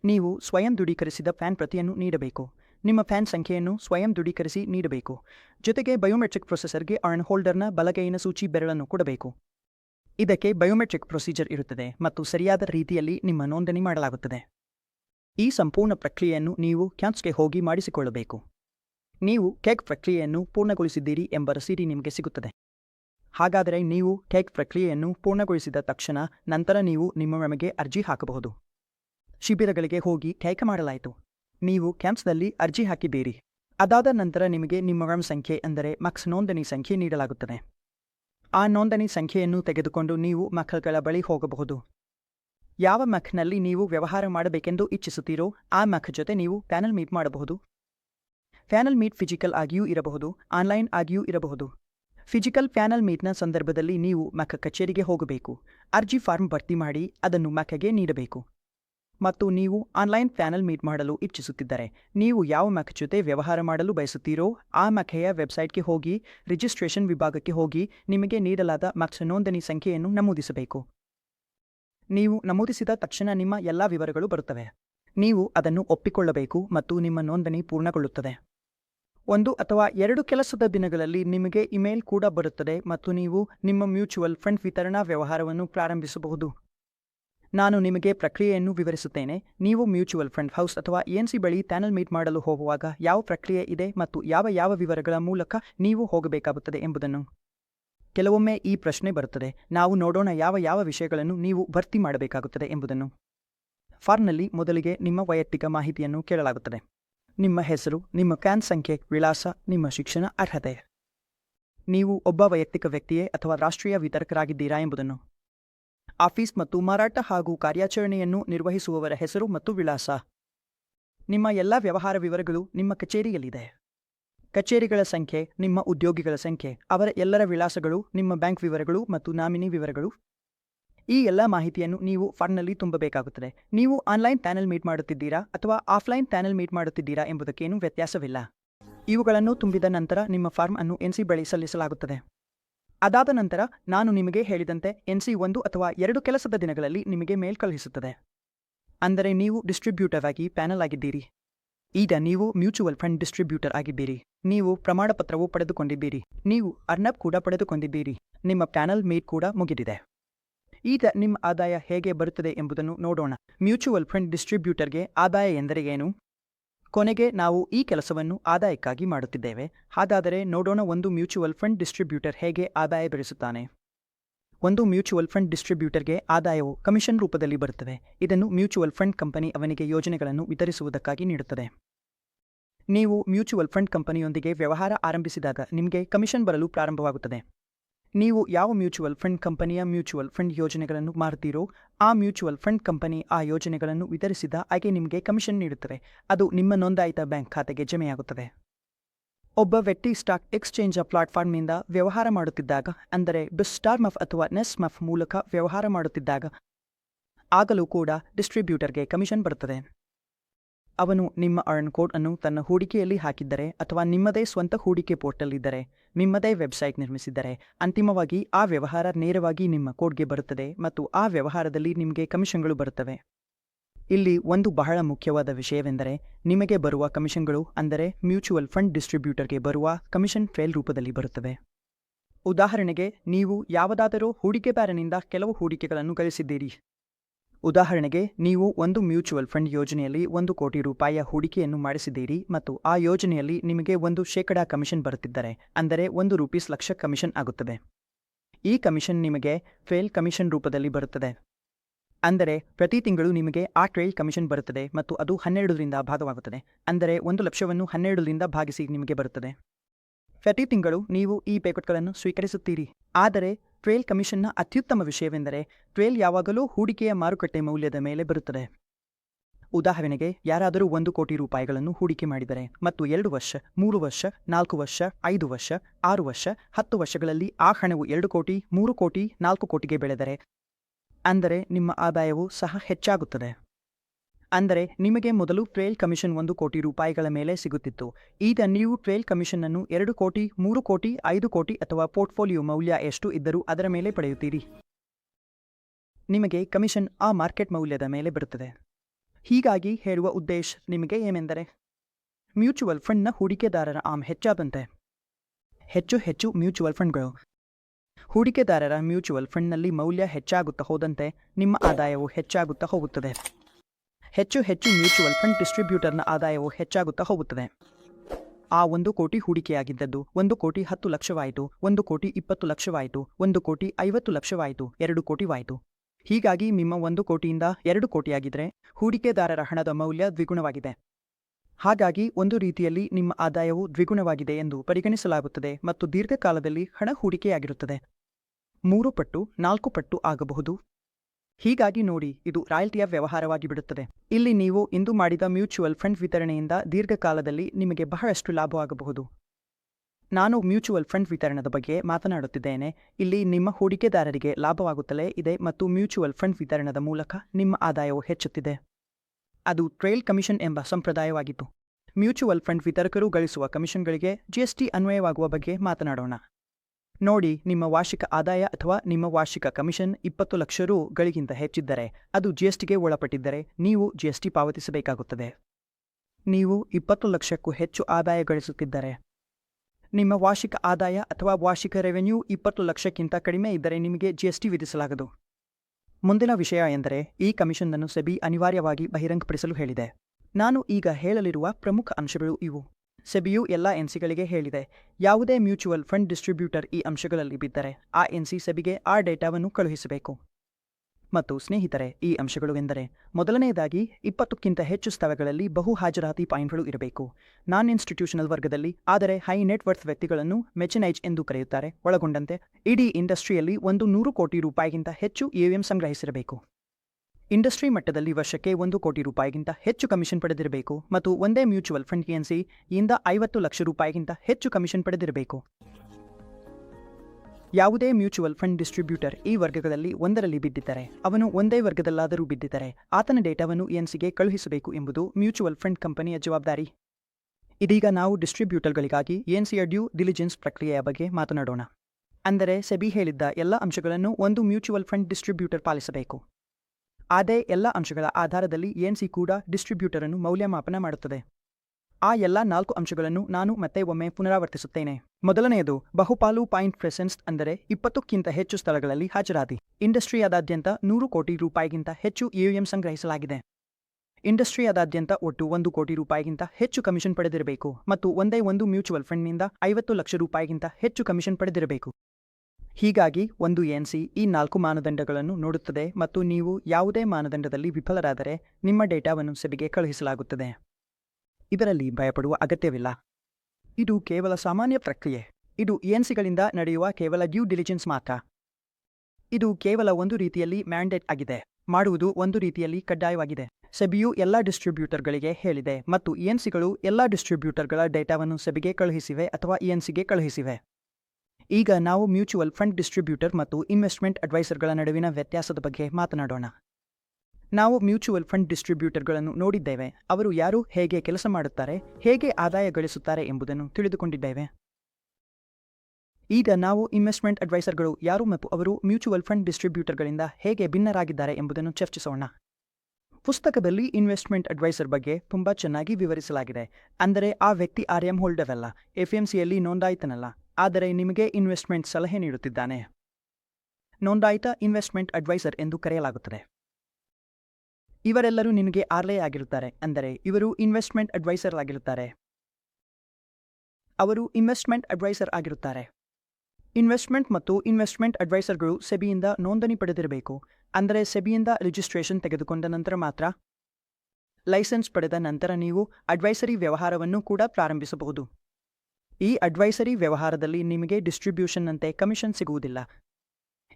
ನೀವು ಸ್ವಯಂ ದೃಢೀಕರಿಸಿದ ಫ್ಯಾನ್ ಪ್ರತಿಯನ್ನು ನೀಡಬೇಕು. ನಿಮ್ಮ ಫ್ಯಾನ್ ಸಂಖ್ಯೆಯನ್ನು ಸ್ವಯಂ ದೃಢೀಕರಿಸಿ ನೀಡಬೇಕು. ಜೊತೆಗೆ ಬಯೋಮೆಟ್ರಿಕ್ ಪ್ರೊಸೆಸರ್ಗೆ ಅರ್ನ್ ಹೋಲ್ಡರ್ನ ಬಲಗೈನ ಸೂಚಿ ಬೆರಳನ್ನು ಕೊಡಬೇಕು. ಇದಕ್ಕೆ ಬಯೋಮೆಟ್ರಿಕ್ ಪ್ರೊಸೀಜರ್ ಇರುತ್ತದೆ ಮತ್ತು ಸರಿಯಾದ ರೀತಿಯಲ್ಲಿ ನಿಮ್ಮ ನೋಂದಣಿ ಮಾಡಲಾಗುತ್ತದೆ. ಈ ಸಂಪೂರ್ಣ ಪ್ರಕ್ರಿಯೆಯನ್ನು ನೀವು ಕ್ಯಾನ್ಸ್ಗೆ ಹೋಗಿ ಮಾಡಿಸಿಕೊಳ್ಳಬೇಕು. ನೀವು ಕೇಕ್ ಪ್ರಕ್ರಿಯೆಯನ್ನು ಪೂರ್ಣಗೊಳಿಸಿದ್ದೀರಿ ಎಂಬ ರಸೀದಿ ನಿಮಗೆ ಸಿಗುತ್ತದೆ. ಹಾಗಾದರೆ ನೀವು ಟೇಕ್ ಪ್ರಕ್ರಿಯೆಯನ್ನು ಪೂರ್ಣಗೊಳಿಸಿದ ತಕ್ಷಣ ನಂತರ ನೀವು ನಿಮ್ಮ ನಮಗೆ ಅರ್ಜಿ ಹಾಕಬಹುದು. ಶಿಬಿರಗಳಿಗೆ ಹೋಗಿ ಟೇಕ್ ಮಾಡಲಾಯಿತು. ನೀವು ಕ್ಯಾಂಪ್ಸ್ನಲ್ಲಿ ಅರ್ಜಿ ಹಾಕಿದ್ದೀರಿ. ಅದಾದ ನಂತರ ನಿಮಗೆ ನಿಮ್ಮ ಸಂಖ್ಯೆ ಅಂದರೆ ಮಕ್ಸ್ ನೋಂದಣಿ ಸಂಖ್ಯೆ ನೀಡಲಾಗುತ್ತದೆ. ಆ ನೋಂದಣಿ ಸಂಖ್ಯೆಯನ್ನು ತೆಗೆದುಕೊಂಡು ನೀವು ಮಕ್ಕಳ ಬಳಿ ಹೋಗಬಹುದು. ಯಾವ ಮಖ್ನಲ್ಲಿ ನೀವು ವ್ಯವಹಾರ ಮಾಡಬೇಕೆಂದು ಇಚ್ಛಿಸುತ್ತೀರೋ ಆ ಮಖ್ ಜೊತೆ ನೀವು ಪ್ಯಾನಲ್ ಮೀಟ್ ಮಾಡಬಹುದು. ಪ್ಯಾನಲ್ ಮೀಟ್ ಫಿಸಿಕಲ್ ಆಗಿಯೂ ಇರಬಹುದು, ಆನ್ಲೈನ್ ಆಗಿಯೂ ಇರಬಹುದು. ಫಿಸಿಕಲ್ ಪ್ಯಾನಲ್ ಮೀಟ್ನ ಸಂದರ್ಭದಲ್ಲಿ ನೀವು ಮಖ ಕಚೇರಿಗೆ ಹೋಗಬೇಕು. ಅರ್ಜಿ ಫಾರ್ಮ್ ಭರ್ತಿ ಮಾಡಿ ಅದನ್ನು ಮಖಗೆ ನೀಡಬೇಕು. ಮತ್ತು ನೀವು ಆನ್ಲೈನ್ ಪ್ಯಾನಲ್ ಮೀಟ್ ಮಾಡಲು ಇಚ್ಛಿಸುತ್ತಿದ್ದರೆ, ನೀವು ಯಾವ ಮಕ್ ಜೊತೆ ವ್ಯವಹಾರ ಮಾಡಲು ಬಯಸುತ್ತೀರೋ, ಆ ಮಖೆಯ ವೆಬ್ಸೈಟ್ಗೆ ಹೋಗಿ, ರಿಜಿಸ್ಟ್ರೇಷನ್ ವಿಭಾಗಕ್ಕೆ ಹೋಗಿ ನಿಮಗೆ ನೀಡಲಾದ ಮಕ್ಸ್ ನೋಂದಣಿ ಸಂಖ್ಯೆಯನ್ನು ನಮೂದಿಸಬೇಕು. ನೀವು ನಮೂದಿಸಿದ ತಕ್ಷಣ ನಿಮ್ಮ ಎಲ್ಲಾ ವಿವರಗಳು ಬರುತ್ತವೆ. ನೀವು ಅದನ್ನು ಒಪ್ಪಿಕೊಳ್ಳಬೇಕು ಮತ್ತು ನಿಮ್ಮ ನೋಂದಣಿ ಪೂರ್ಣಗೊಳ್ಳುತ್ತದೆ. ಒಂದು ಅಥವಾ ಎರಡು ಕೆಲಸದ ದಿನಗಳಲ್ಲಿ ನಿಮಗೆ ಇಮೇಲ್ ಕೂಡ ಬರುತ್ತದೆ ಮತ್ತು ನೀವು ನಿಮ್ಮ ಮ್ಯೂಚುವಲ್ ಫಂಡ್ ವಿತರಣಾ ವ್ಯವಹಾರವನ್ನು ಪ್ರಾರಂಭಿಸಬಹುದು. ನಾನು ನಿಮಗೆ ಪ್ರಕ್ರಿಯೆಯನ್ನು ವಿವರಿಸುತ್ತೇನೆ. ನೀವು ಮ್ಯೂಚುವಲ್ ಫಂಡ್ ಹೌಸ್ ಅಥವಾ ಎನ್ಸಿ ಬಳಿ ಪ್ಯಾನಲ್ ಮೀಟ್ ಮಾಡಲು ಹೋಗುವಾಗ ಯಾವ ಪ್ರಕ್ರಿಯೆ ಇದೆ ಮತ್ತು ಯಾವ ಯಾವ ವಿವರಗಳ ಮೂಲಕ ನೀವು ಹೋಗಬೇಕಾಗುತ್ತದೆ ಎಂಬುದನ್ನು. ಕೆಲವೊಮ್ಮೆ ಈ ಪ್ರಶ್ನೆ ಬರುತ್ತದೆ. ನಾವು ನೋಡೋಣ ಯಾವ ಯಾವ ವಿಷಯಗಳನ್ನು ನೀವು ಭರ್ತಿ ಮಾಡಬೇಕಾಗುತ್ತದೆ ಎಂಬುದನ್ನು. ಫಾರ್ಮ್ನಲ್ಲಿ ಮೊದಲಿಗೆ ನಿಮ್ಮ ವೈಯಕ್ತಿಕ ಮಾಹಿತಿಯನ್ನು ಕೇಳಲಾಗುತ್ತದೆ. ನಿಮ್ಮ ಹೆಸರು, ನಿಮ್ಮ ಕ್ಯಾನ್ ಸಂಖ್ಯೆ, ವಿಳಾಸ, ನಿಮ್ಮ ಶಿಕ್ಷಣ ಅರ್ಹತೆ. ನೀವು ಒಬ್ಬ ವೈಯಕ್ತಿಕ ವ್ಯಕ್ತಿಯೇ ಅಥವಾ ರಾಷ್ಟ್ರೀಯ ವಿತರಕರಾಗಿದ್ದೀರಾ ಎಂಬುದನ್ನು. ಆಫೀಸ್ ಮತ್ತು ಮಾರಾಟ ಹಾಗೂ ಕಾರ್ಯಾಚರಣೆಯನ್ನು ನಿರ್ವಹಿಸುವವರ ಹೆಸರು ಮತ್ತು ವಿಳಾಸ. ನಿಮ್ಮ ಎಲ್ಲ ವ್ಯವಹಾರ ವಿವರಗಳು ನಿಮ್ಮ ಕಚೇರಿಯಲ್ಲಿದೆ. ಕಚೇರಿಗಳ ಸಂಖ್ಯೆ, ನಿಮ್ಮ ಉದ್ಯೋಗಿಗಳ ಸಂಖ್ಯೆ, ಅವರ ಎಲ್ಲರ ವಿಳಾಸಗಳು, ನಿಮ್ಮ ಬ್ಯಾಂಕ್ ವಿವರಗಳು ಮತ್ತು ನಾಮಿನಿ ವಿವರಗಳು. ಈ ಎಲ್ಲ ಮಾಹಿತಿಯನ್ನು ನೀವು ಫಾರ್ಮ್ನಲ್ಲಿ ತುಂಬಬೇಕಾಗುತ್ತದೆ. ನೀವು ಆನ್ಲೈನ್ ಪ್ಯಾನೆಲ್ ಮೀಟ್ ಮಾಡುತ್ತಿದ್ದೀರಾ ಅಥವಾ ಆಫ್ಲೈನ್ ಪ್ಯಾನೆಲ್ ಮೀಟ್ ಮಾಡುತ್ತಿದ್ದೀರಾ ಎಂಬುದಕ್ಕೇನೂ ವ್ಯತ್ಯಾಸವಿಲ್ಲ. ಇವುಗಳನ್ನು ತುಂಬಿದ ನಂತರ ನಿಮ್ಮ ಫಾರ್ಮ್ ಅನ್ನು ಎನ್ಸಿ ಬಳಿ ಸಲ್ಲಿಸಲಾಗುತ್ತದೆ. ಅದಾದ ನಂತರ ನಾನು ನಿಮಗೆ ಹೇಳಿದಂತೆ ಎನ್ಸಿ ಒಂದು ಅಥವಾ ಎರಡು ಕೆಲಸದ ದಿನಗಳಲ್ಲಿ ನಿಮಗೆ ಮೇಲ್ ಕಳುಹಿಸುತ್ತದೆ. ಅಂದರೆ ನೀವು ಡಿಸ್ಟ್ರಿಬ್ಯೂಟರ್ ಆಗಿ ಪ್ಯಾನಲ್ ಆಗಿದ್ದೀರಿ. ಈಗ ನೀವು ಮ್ಯೂಚುವಲ್ ಫಂಡ್ ಡಿಸ್ಟ್ರಿಬ್ಯೂಟರ್ ಆಗಿದ್ದೀರಿ. ನೀವು ಪ್ರಮಾಣಪತ್ರವು ಪಡೆದುಕೊಂಡಿದ್ದೀರಿ. ನೀವು ಅರ್ನಬ್ ಕೂಡ ಪಡೆದುಕೊಂಡಿದ್ದೀರಿ. ನಿಮ್ಮ ಪ್ಯಾನಲ್ ಮೀಟ್ ಕೂಡ ಮುಗಿದಿದೆ. ಈಗ ನಿಮ್ಮ ಆದಾಯ ಹೇಗೆ ಬರುತ್ತದೆ ಎಂಬುದನ್ನು ನೋಡೋಣ. ಮ್ಯೂಚುವಲ್ ಫಂಡ್ ಡಿಸ್ಟ್ರಿಬ್ಯೂಟರ್ಗೆ ಆದಾಯ ಎಂದರೆ ಏನು? ಕೊನೆಗೆ ನಾವು ಈ ಕೆಲಸವನ್ನು ಆದಾಯಕ್ಕಾಗಿ ಮಾಡುತ್ತಿದ್ದೇವೆ. ಹಾಗಾದರೆ ನೋಡೋಣ ಒಂದು ಮ್ಯೂಚುವಲ್ ಫಂಡ್ ಡಿಸ್ಟ್ರಿಬ್ಯೂಟರ್ ಹೇಗೆ ಆದಾಯ ಬೆಳೆಸುತ್ತಾನೆ ಒಂದು ಮ್ಯೂಚುವಲ್ ಫಂಡ್ ಡಿಸ್ಟ್ರಿಬ್ಯೂಟರ್ಗೆ ಆದಾಯವು ಕಮಿಷನ್ ರೂಪದಲ್ಲಿ ಬರುತ್ತದೆ. ಇದನ್ನು ಮ್ಯೂಚುವಲ್ ಫಂಡ್ ಕಂಪನಿ ಅವನಿಗೆ ಯೋಜನೆಗಳನ್ನು ವಿತರಿಸುವುದಕ್ಕಾಗಿ ನೀಡುತ್ತದೆ. ನೀವು ಮ್ಯೂಚುವಲ್ ಫಂಡ್ ಕಂಪನಿಯೊಂದಿಗೆ ವ್ಯವಹಾರ ಆರಂಭಿಸಿದಾಗ ನಿಮಗೆ ಕಮಿಷನ್ ಬರಲು ಪ್ರಾರಂಭವಾಗುತ್ತದೆ. ನೀವು ಯಾವ ಮ್ಯೂಚುವಲ್ ಫಂಡ್ ಕಂಪನಿಯ ಮ್ಯೂಚುವಲ್ ಫಂಡ್ ಯೋಜನೆಗಳನ್ನು ಮಾರುತ್ತೀರೋ ಆ ಮ್ಯೂಚುವಲ್ ಫಂಡ್ ಕಂಪನಿ ಆ ಯೋಜನೆಗಳನ್ನು ವಿತರಿಸಿದ ಹಾಗೆ ನಿಮಗೆ ಕಮಿಷನ್ ನೀಡುತ್ತದೆ. ಅದು ನಿಮ್ಮ ನೋಂದಾಯಿತ ಬ್ಯಾಂಕ್ ಖಾತೆಗೆ ಜಮೆಯಾಗುತ್ತದೆ. ಒಬ್ಬ ವ್ಯಕ್ತಿ ಸ್ಟಾಕ್ ಎಕ್ಸ್ಚೇಂಜ್ ಪ್ಲಾಟ್ಫಾರ್ಮ್ನಿಂದ ವ್ಯವಹಾರ ಮಾಡುತ್ತಿದ್ದಾಗ, ಅಂದರೆ ಬಿಸ್ಟಾರ್ಮಫ್ ಅಥವಾ ನೆಸ್ಮಫ್ ಮೂಲಕ ವ್ಯವಹಾರ ಮಾಡುತ್ತಿದ್ದಾಗ, ಆಗಲೂ ಕೂಡ ಡಿಸ್ಟ್ರಿಬ್ಯೂಟರ್ಗೆ ಕಮಿಷನ್ ಬರುತ್ತದೆ. ಅವನು ನಿಮ್ಮ ಅರ್ನ್ ಕೋಡ್ ಅನ್ನು ತನ್ನ ಹೂಡಿಕೆಯಲ್ಲಿ ಹಾಕಿದ್ದರೆ ಅಥವಾ ನಿಮ್ಮದೇ ಸ್ವಂತ ಹೂಡಿಕೆ ಪೋರ್ಟಲ್ ಇದ್ದರೆ, ನಿಮ್ಮದೇ ವೆಬ್ಸೈಟ್ ನಿರ್ಮಿಸಿದ್ದರೆ, ಅಂತಿಮವಾಗಿ ಆ ವ್ಯವಹಾರ ನೇರವಾಗಿ ನಿಮ್ಮ ಕೋಡ್ಗೆ ಬರುತ್ತದೆ ಮತ್ತು ಆ ವ್ಯವಹಾರದಲ್ಲಿ ನಿಮಗೆ ಕಮಿಷನ್ಗಳು ಬರುತ್ತವೆ. ಇಲ್ಲಿ ಒಂದು ಬಹಳ ಮುಖ್ಯವಾದ ವಿಷಯವೆಂದರೆ, ನಿಮಗೆ ಬರುವ ಕಮಿಷನ್ಗಳು ಅಂದರೆ ಮ್ಯೂಚುವಲ್ ಫಂಡ್ ಡಿಸ್ಟ್ರಿಬ್ಯೂಟರ್ಗೆ ಬರುವ ಕಮಿಷನ್ ಫೇಲ್ ರೂಪದಲ್ಲಿ ಬರುತ್ತವೆ. ಉದಾಹರಣೆಗೆ, ನೀವು ಯಾವುದಾದರೂ ಹೂಡಿಕೆದಾರನಿಂದ ಕೆಲವು ಹೂಡಿಕೆಗಳನ್ನು ಗಳಿಸಿದ್ದೀರಿ. ಉದಾಹರಣೆಗೆ, ನೀವು ಒಂದು ಮ್ಯೂಚುವಲ್ ಫಂಡ್ ಯೋಜನೆಯಲ್ಲಿ ಒಂದು ಕೋಟಿ ರೂಪಾಯಿಯ ಹೂಡಿಕೆಯನ್ನು ಮಾಡಿಸಿದ್ದೀರಿ ಮತ್ತು ಆ ಯೋಜನೆಯಲ್ಲಿ ನಿಮಗೆ ಒಂದು ಶೇಕಡಾ ಕಮಿಷನ್ ಬರುತ್ತಿದ್ದರೆ, ಅಂದರೆ ಒಂದು ರೂಪೀಸ್ ಲಕ್ಷ ಕಮಿಷನ್ ಆಗುತ್ತದೆ. ಈ ಕಮಿಷನ್ ನಿಮಗೆ ಫೇಲ್ ಕಮಿಷನ್ ರೂಪದಲ್ಲಿ ಬರುತ್ತದೆ. ಅಂದರೆ, ಪ್ರತಿ ತಿಂಗಳು ನಿಮಗೆ ಆ ಟ್ರೇಲ್ ಕಮಿಷನ್ ಬರುತ್ತದೆ ಮತ್ತು ಅದು ಹನ್ನೆರಡರಿಂದ ಭಾಗವಾಗುತ್ತದೆ, ಅಂದರೆ ಒಂದು ಲಕ್ಷವನ್ನು ಹನ್ನೆರಡರಿಂದ ಭಾಗಿಸಿ ನಿಮಗೆ ಬರುತ್ತದೆ. ಪ್ರತಿ ತಿಂಗಳು ನೀವು ಈ ಪೇಪಟ್ಗಳನ್ನು ಸ್ವೀಕರಿಸುತ್ತೀರಿ. ಆದರೆ ಟ್ರೇಲ್ ಕಮಿಷನ್ನ ಅತ್ಯುತ್ತಮ ವಿಷಯವೆಂದರೆ ಟ್ರೇಲ್ ಯಾವಾಗಲೂ ಹೂಡಿಕೆಯ ಮಾರುಕಟ್ಟೆ ಮೌಲ್ಯದ ಮೇಲೆ ಬರುತ್ತದೆ. ಉದಾಹರಣೆಗೆ, ಯಾರಾದರೂ ಒಂದು ಕೋಟಿ ರೂಪಾಯಿಗಳನ್ನು ಹೂಡಿಕೆ ಮಾಡಿದರೆ, ಮತ್ತು ಎರಡು ವರ್ಷ, ಮೂರು ವರ್ಷ, ನಾಲ್ಕು ವರ್ಷ, ಐದು ವರ್ಷ, ಆರು ವರ್ಷ, ಹತ್ತು ವರ್ಷಗಳಲ್ಲಿ ಆ ಹಣವು ಎರಡು ಕೋಟಿ, ಮೂರು ಕೋಟಿ, ನಾಲ್ಕು ಕೋಟಿಗೆ ಬೆಳೆದರೆ, ಅಂದರೆ ನಿಮ್ಮ ಆದಾಯವು ಸಹ ಹೆಚ್ಚಾಗುತ್ತದೆ. ಅಂದರೆ ನಿಮಗೆ ಮೊದಲು ಟ್ರೇಲ್ ಕಮಿಷನ್ ಒಂದು ಕೋಟಿ ರೂಪಾಯಿಗಳ ಮೇಲೆ ಸಿಗುತ್ತಿತ್ತು. ಈಗ ನೀವು ಟ್ರೇಲ್ ಕಮಿಷನ್ ಅನ್ನು ಎರಡು ಕೋಟಿ, ಮೂರು ಕೋಟಿ, ಐದು ಕೋಟಿ ಅಥವಾ ಪೋರ್ಟ್ಫೋಲಿಯೋ ಮೌಲ್ಯ ಎಷ್ಟು ಇದ್ದರೂ ಅದರ ಮೇಲೆ ಪಡೆಯುತ್ತೀರಿ. ನಿಮಗೆ ಕಮಿಷನ್ ಆ ಮಾರ್ಕೆಟ್ ಮೌಲ್ಯದ ಮೇಲೆ ಬರುತ್ತದೆ. ಹೀಗಾಗಿ ಹೇಳುವ ಉದ್ದೇಶ ನಿಮಗೆ ಏನೆಂದರೆ, ಮ್ಯೂಚುವಲ್ ಫಂಡ್ನ ಹೂಡಿಕೆದಾರರ ಆಮ್ ಹೆಚ್ಚಾದಂತೆ. ಹೆಚ್ಚು ಹೆಚ್ಚು ಮ್ಯೂಚುವಲ್ ಫಂಡ್ಗಳು. ಹೂಡಿಕೆದಾರರ ಮ್ಯೂಚುವಲ್ ಫಂಡ್ನಲ್ಲಿ ಮೌಲ್ಯ ಹೆಚ್ಚಾಗುತ್ತಾ ಹೋದಂತೆ ನಿಮ್ಮ ಆದಾಯವು ಹೆಚ್ಚಾಗುತ್ತಾ ಹೋಗುತ್ತದೆ. ಹೆಚ್ಚು ಹೆಚ್ಚು ಮ್ಯೂಚುವಲ್ ಫಂಡ್ ಡಿಸ್ಟ್ರಿಬ್ಯೂಟರ್ನ ಆದಾಯವು ಹೆಚ್ಚಾಗುತ್ತಾ ಹೋಗುತ್ತದೆ. ಆ ಒಂದು ಕೋಟಿ ಹೂಡಿಕೆಯಾಗಿದ್ದದ್ದು, ಒಂದು ಕೋಟಿ ಹತ್ತು ಲಕ್ಷವಾಯಿತು, ಒಂದು ಕೋಟಿ ಇಪ್ಪತ್ತು ಲಕ್ಷವಾಯಿತು, ಒಂದು ಕೋಟಿ ಐವತ್ತು ಲಕ್ಷವಾಯಿತು, ಎರಡು ಕೋಟಿವಾಯಿತು. ಹೀಗಾಗಿ ನಿಮ್ಮ ಒಂದು ಕೋಟಿಯಿಂದ ಎರಡು ಕೋಟಿಯಾಗಿದ್ರೆ ಹೂಡಿಕೆದಾರರ ಹಣದ ಮೌಲ್ಯ ದ್ವಿಗುಣವಾಗಿದೆ. ಹಾಗಾಗಿ ಒಂದು ರೀತಿಯಲ್ಲಿ ನಿಮ್ಮ ಆದಾಯವು ದ್ವಿಗುಣವಾಗಿದೆ ಎಂದು ಪರಿಗಣಿಸಲಾಗುತ್ತದೆ ಮತ್ತು ದೀರ್ಘಕಾಲದಲ್ಲಿ ಹಣ ಹೂಡಿಕೆಯಾಗಿರುತ್ತದೆ. ಮೂರು ಪಟ್ಟು, ನಾಲ್ಕು ಪಟ್ಟು ಆಗಬಹುದು. ಹೀಗಾಗಿ ನೋಡಿ, ಇದು ರಾಯಲ್ಟಿಯ ವ್ಯವಹಾರವಾಗಿ ಬಿಡುತ್ತದೆ. ಇಲ್ಲಿ ನೀವು ಇಂದು ಮಾಡಿದ ಮ್ಯೂಚುವಲ್ ಫಂಡ್ ವಿತರಣೆಯಿಂದ ದೀರ್ಘಕಾಲದಲ್ಲಿ ನಿಮಗೆ ಬಹಳಷ್ಟು ಲಾಭವಾಗಬಹುದು. ನಾನು ಮ್ಯೂಚುವಲ್ ಫಂಡ್ ವಿತರಣದ ಬಗ್ಗೆ ಮಾತನಾಡುತ್ತಿದ್ದೇನೆ. ಇಲ್ಲಿ ನಿಮ್ಮ ಹೂಡಿಕೆದಾರರಿಗೆ ಲಾಭವಾಗುತ್ತಲೇ ಇದೆ ಮತ್ತು ಮ್ಯೂಚುವಲ್ ಫಂಡ್ ವಿತರಣದ ಮೂಲಕ ನಿಮ್ಮ ಆದಾಯವು ಹೆಚ್ಚುತ್ತಿದೆ. ಅದು ಟ್ರೇಲ್ ಕಮಿಷನ್ ಎಂಬ ಸಂಪ್ರದಾಯವಾಗಿತ್ತು. ಮ್ಯೂಚುವಲ್ ಫಂಡ್ ವಿತರಕರು ಗಳಿಸುವ ಕಮಿಷನ್ಗಳಿಗೆ ಜಿಎಸ್ಟಿ ಅನ್ವಯವಾಗುವ ಬಗ್ಗೆ ಮಾತನಾಡೋಣ. ನೋಡಿ, ನಿಮ್ಮ ವಾರ್ಷಿಕ ಆದಾಯ ಅಥವಾ ನಿಮ್ಮ ವಾರ್ಷಿಕ ಕಮಿಷನ್ ಇಪ್ಪತ್ತು ಲಕ್ಷ ರುಗಳಿಗಿಂತ ಹೆಚ್ಚಿದ್ದರೆ, ಅದು ಜಿಎಸ್ಟಿಗೆ ಒಳಪಟ್ಟಿದ್ದರೆ, ನೀವು ಜಿಎಸ್ಟಿ ಪಾವತಿಸಬೇಕಾಗುತ್ತದೆ. ನೀವು ಇಪ್ಪತ್ತು ಲಕ್ಷಕ್ಕೂ ಹೆಚ್ಚು ಆದಾಯ ಗಳಿಸುತ್ತಿದ್ದರೆ. ನಿಮ್ಮ ವಾರ್ಷಿಕ ಆದಾಯ ಅಥವಾ ವಾರ್ಷಿಕ ರೆವೆನ್ಯೂ ಇಪ್ಪತ್ತು ಲಕ್ಷಕ್ಕಿಂತ ಕಡಿಮೆ ಇದ್ದರೆ ನಿಮಗೆ ಜಿಎಸ್ಟಿ ವಿಧಿಸಲಾಗದು. ಮುಂದಿನ ವಿಷಯ ಎಂದರೆ, ಈ ಕಮಿಷನ್ ಅನ್ನು ಸೆಬಿ ಅನಿವಾರ್ಯವಾಗಿ ಬಹಿರಂಗಪಡಿಸಲು ಹೇಳಿದೆ. ನಾನು ಈಗ ಹೇಳಲಿರುವ ಪ್ರಮುಖ ಅಂಶಗಳು ಇವು. ಸೆಬಿಯು ಎಲ್ಲ ಎನ್ಸಿಗಳಿಗೆ ಹೇಳಿದೆ. ಯಾವುದೇ ಮ್ಯೂಚುವಲ್ ಫಂಡ್ ಡಿಸ್ಟ್ರಿಬ್ಯೂಟರ್ ಈ ಅಂಶಗಳಲ್ಲಿ ಬಿದ್ದರೆ ಆ ಎನ್ಸಿ ಸೆಬಿಗೆ ಆ ಡೇಟಾವನ್ನು ಕಳುಹಿಸಬೇಕು. ಮತ್ತು ಸ್ನೇಹಿತರೆ, ಈ ಅಂಶಗಳು ಎಂದರೆ, ಮೊದಲನೆಯದಾಗಿ ಇಪ್ಪತ್ತಕ್ಕಿಂತ ಹೆಚ್ಚು ಸ್ಥಳಗಳಲ್ಲಿ ಬಹು ಹಾಜರಾತಿ ಪಾಯಿಂಟ್ಗಳು ಇರಬೇಕು. ನಾನ್ ಇನ್ಸ್ಟಿಟ್ಯೂಷನಲ್ ವರ್ಗದಲ್ಲಿ, ಆದರೆ ಹೈ ನೆಟ್ವರ್ತ್ ವ್ಯಕ್ತಿಗಳನ್ನು ಮೆಚನೈಜ್ ಎಂದು ಕರೆಯುತ್ತಾರೆ. ಒಳಗೊಂಡಂತೆ, ಇಡೀ ಇಂಡಸ್ಟ್ರಿಯಲ್ಲಿ ಒಂದು ನೂರು ಕೋಟಿ ರೂಪಾಯಿಗಿಂತ ಹೆಚ್ಚು ಎಎಂ ಸಂಗ್ರಹಿಸಿರಬೇಕು. ಇಂಡಸ್ಟ್ರಿ ಮಟ್ಟದಲ್ಲಿ ವರ್ಷಕ್ಕೆ ಒಂದು ಕೋಟಿ ರೂಪಾಯಿಗಿಂತ ಹೆಚ್ಚು ಕಮಿಷನ್ ಪಡೆದಿರಬೇಕು ಮತ್ತು ಒಂದೇ ಮ್ಯೂಚುವಲ್ ಫಂಡ್ ಎನ್ಸಿ ಇಂದ ಐವತ್ತು ಲಕ್ಷ ರೂಪಾಯಿಗಿಂತ ಹೆಚ್ಚು ಕಮಿಷನ್ ಪಡೆದಿರಬೇಕು. ಯಾವುದೇ ಮ್ಯೂಚುವಲ್ ಫಂಡ್ ಡಿಸ್ಟ್ರಿಬ್ಯೂಟರ್ ಈ ವರ್ಗಗಳಲ್ಲಿ ಒಂದರಲ್ಲಿ ಬಿದ್ದಿದ್ದರೆ, ಅವನು ಒಂದೇ ವರ್ಗದಲ್ಲಾದರೂ ಬಿದ್ದಿದ್ದರೆ ಆತನ ಡೇಟಾವನ್ನು ಎನ್ಸಿಗೆ ಕಳುಹಿಸಬೇಕು ಎಂಬುದು ಮ್ಯೂಚುವಲ್ ಫಂಡ್ ಕಂಪನಿಯ ಜವಾಬ್ದಾರಿ. ಇದೀಗ ನಾವು ಡಿಸ್ಟ್ರಿಬ್ಯೂಟರ್ಗಳಿಗಾಗಿ ಎನ್ಸಿಯ ಡ್ಯೂ ಡಿಲಿಜೆನ್ಸ್ ಪ್ರಕ್ರಿಯೆಯ ಬಗ್ಗೆ ಮಾತನಾಡೋಣ. ಅಂದರೆ ಸೆಬಿ ಹೇಳಿದ್ದ ಎಲ್ಲ ಅಂಶಗಳನ್ನು ಒಂದು ಮ್ಯೂಚುವಲ್ ಫಂಡ್ ಡಿಸ್ಟ್ರಿಬ್ಯೂಟರ್ ಪಾಲಿಸಬೇಕು. ಅದೇ ಎಲ್ಲ ಅಂಶಗಳ ಆಧಾರದಲ್ಲಿ ಎನ್ಸಿ ಕೂಡ ಡಿಸ್ಟ್ರಿಬ್ಯೂಟರ್ ಅನ್ನು ಮೌಲ್ಯಮಾಪನ ಮಾಡುತ್ತದೆ. ಆ ಎಲ್ಲ ನಾಲ್ಕು ಅಂಶಗಳನ್ನು ನಾನು ಮತ್ತೆ ಒಮ್ಮೆ ಪುನರಾವರ್ತಿಸುತ್ತೇನೆ. ಮೊದಲನೆಯದು, ಬಹುಪಾಲು ಪಾಯಿಂಟ್ ಪ್ರೆಸೆನ್ಸ್ ಅಂದರೆ ಇಪ್ಪತ್ತಕ್ಕಿಂತ ಹೆಚ್ಚು ಸ್ಥಳಗಳಲ್ಲಿ ಹಾಜರಾತಿ. ಇಂಡಸ್ಟ್ರಿಯಾದಾದ್ಯಂತ ನೂರು ಕೋಟಿ ರೂಪಾಯಿಗಿಂತ ಹೆಚ್ಚು ಇಯುಎಂ ಸಂಗ್ರಹಿಸಲಾಗಿದೆ. ಇಂಡಸ್ಟ್ರಿಯಾದಾದ್ಯಂತ ಒಟ್ಟು ಒಂದು ಕೋಟಿ ರೂಪಾಯಿಗಿಂತ ಹೆಚ್ಚು ಕಮಿಷನ್ ಪಡೆದಿರಬೇಕು ಮತ್ತು ಒಂದೇ ಒಂದು ಮ್ಯೂಚುವಲ್ ಫಂಡ್ನಿಂದ ಐವತ್ತು ಲಕ್ಷ ರೂಪಾಯಿಗಿಂತ ಹೆಚ್ಚು ಕಮಿಷನ್ ಪಡೆದಿರಬೇಕು. ಹೀಗಾಗಿ ಒಂದು ಎನ್ಸಿ ಈ ನಾಲ್ಕು ಮಾನದಂಡಗಳನ್ನು ನೋಡುತ್ತದೆ ಮತ್ತು ನೀವು ಯಾವುದೇ ಮಾನದಂಡದಲ್ಲಿ ವಿಫಲರಾದರೆ ನಿಮ್ಮ ಡೇಟಾವನ್ನು ಸೆಬಿಗೆ ಕಳುಹಿಸಲಾಗುತ್ತದೆ. ಇದರಲ್ಲಿ ಭಯಪಡುವ ಅಗತ್ಯವಿಲ್ಲ. ಇದು ಕೇವಲ ಸಾಮಾನ್ಯ ಪ್ರಕ್ರಿಯೆ. ಇದು ಎನ್ಸಿಗಳಿಂದ ನಡೆಯುವ ಕೇವಲ ಡ್ಯೂ ಡಿಲಿಜೆನ್ಸ್ ಮಾತ್ರ. ಇದು ಕೇವಲ ಒಂದು ರೀತಿಯಲ್ಲಿ ಮ್ಯಾಂಡೇಟ್ ಆಗಿದೆ. ಮಾಡುವುದು ಒಂದು ರೀತಿಯಲ್ಲಿ ಕಡ್ಡಾಯವಾಗಿದೆ. ಸೆಬಿಯು ಎಲ್ಲ ಡಿಸ್ಟ್ರಿಬ್ಯೂಟರ್ಗಳಿಗೆ ಹೇಳಿದೆ ಮತ್ತು ಎನ್ಸಿಗಳು ಎಲ್ಲ ಡಿಸ್ಟ್ರಿಬ್ಯೂಟರ್ಗಳ ಡೇಟಾವನ್ನು ಸೆಬಿಗೆ ಕಳುಹಿಸಿವೆ ಅಥವಾ ಎನ್ಸಿಗೆ ಕಳುಹಿಸಿವೆ. ಈಗ ನಾವು ಮ್ಯೂಚುವಲ್ ಫಂಡ್ ಡಿಸ್ಟ್ರಿಬ್ಯೂಟರ್ ಮತ್ತು ಇನ್ವೆಸ್ಟ್ಮೆಂಟ್ ಅಡ್ವೈಸರ್ಗಳ ನಡುವಿನ ವ್ಯತ್ಯಾಸದ ಬಗ್ಗೆ ಮಾತನಾಡೋಣ. ನಾವು ಮ್ಯೂಚುವಲ್ ಫಂಡ್ ಡಿಸ್ಟ್ರಿಬ್ಯೂಟರ್ಗಳನ್ನು ನೋಡಿದ್ದೇವೆ. ಅವರು ಯಾರು, ಹೇಗೆ ಕೆಲಸ ಮಾಡುತ್ತಾರೆ, ಹೇಗೆ ಆದಾಯ ಗಳಿಸುತ್ತಾರೆ ಎಂಬುದನ್ನು ತಿಳಿದುಕೊಂಡಿದ್ದೇವೆ. ಈಗ ನಾವು ಇನ್ವೆಸ್ಟ್ಮೆಂಟ್ ಅಡ್ವೈಸರ್ಗಳು ಯಾರು ಮತ್ತು ಅವರು ಮ್ಯೂಚುವಲ್ ಫಂಡ್ ಡಿಸ್ಟ್ರಿಬ್ಯೂಟರ್ಗಳಿಂದ ಹೇಗೆ ಭಿನ್ನರಾಗಿದ್ದಾರೆ ಎಂಬುದನ್ನು ಚರ್ಚಿಸೋಣ. ಪುಸ್ತಕದಲ್ಲಿ ಇನ್ವೆಸ್ಟ್ಮೆಂಟ್ ಅಡ್ವೈಸರ್ ಬಗ್ಗೆ ತುಂಬಾ ಚೆನ್ನಾಗಿ ವಿವರಿಸಲಾಗಿದೆ. ಅಂದರೆ ಆ ವ್ಯಕ್ತಿ ಆರ್ ಎಂ ಹೋಲ್ಡರ್ ಅಲ್ಲ ಸಿಯಲ್ಲಿ ನೋಂದಾಯಿತನಲ್ಲ. ಆದರೆ ನಿಮಗೆ ಇನ್ವೆಸ್ಟ್ಮೆಂಟ್ ಸಲಹೆ ನೀಡುತ್ತಿದ್ದಾನೆ. ನೋಂದಾಯಿತ ಇನ್ವೆಸ್ಟ್ಮೆಂಟ್ ಅಡ್ವೈಸರ್ ಎಂದು ಕರೆಯಲಾಗುತ್ತದೆ. ಇವರೆಲ್ಲರೂ ನಿಮಗೆ ಆರ್ಲೇ ಆಗಿರುತ್ತಾರೆ, ಅಂದರೆ ಇವರು ಇನ್ವೆಸ್ಟ್ಮೆಂಟ್ ಅಡ್ವೈಸರ್ ಆಗಿರುತ್ತಾರೆ. ಅವರು ಇನ್ವೆಸ್ಟ್ಮೆಂಟ್ ಅಡ್ವೈಸರ್ ಆಗಿರುತ್ತಾರೆ. ಇನ್ವೆಸ್ಟ್ಮೆಂಟ್ ಮತ್ತು ಇನ್ವೆಸ್ಟ್ಮೆಂಟ್ ಅಡ್ವೈಸರ್ಗಳು ಸೆಬಿಯಿಂದ ನೋಂದಣಿ ಪಡೆದಿರಬೇಕು, ಅಂದರೆ ಸೆಬಿಯಿಂದ ರಿಜಿಸ್ಟ್ರೇಷನ್ ತೆಗೆದುಕೊಂಡ ನಂತರ ಮಾತ್ರ ಲೈಸೆನ್ಸ್ ಪಡೆದ ನಂತರ ನೀವು ಅಡ್ವೈಸರಿ ವ್ಯವಹಾರವನ್ನು ಕೂಡ ಪ್ರಾರಂಭಿಸಬಹುದು. ಈ ಅಡ್ವೈಸರಿ ವ್ಯವಹಾರದಲ್ಲಿ ನಿಮಗೆ ಡಿಸ್ಟ್ರಿಬ್ಯೂಷನ್ನಂತೆ ಕಮಿಷನ್ ಸಿಗುವುದಿಲ್ಲ.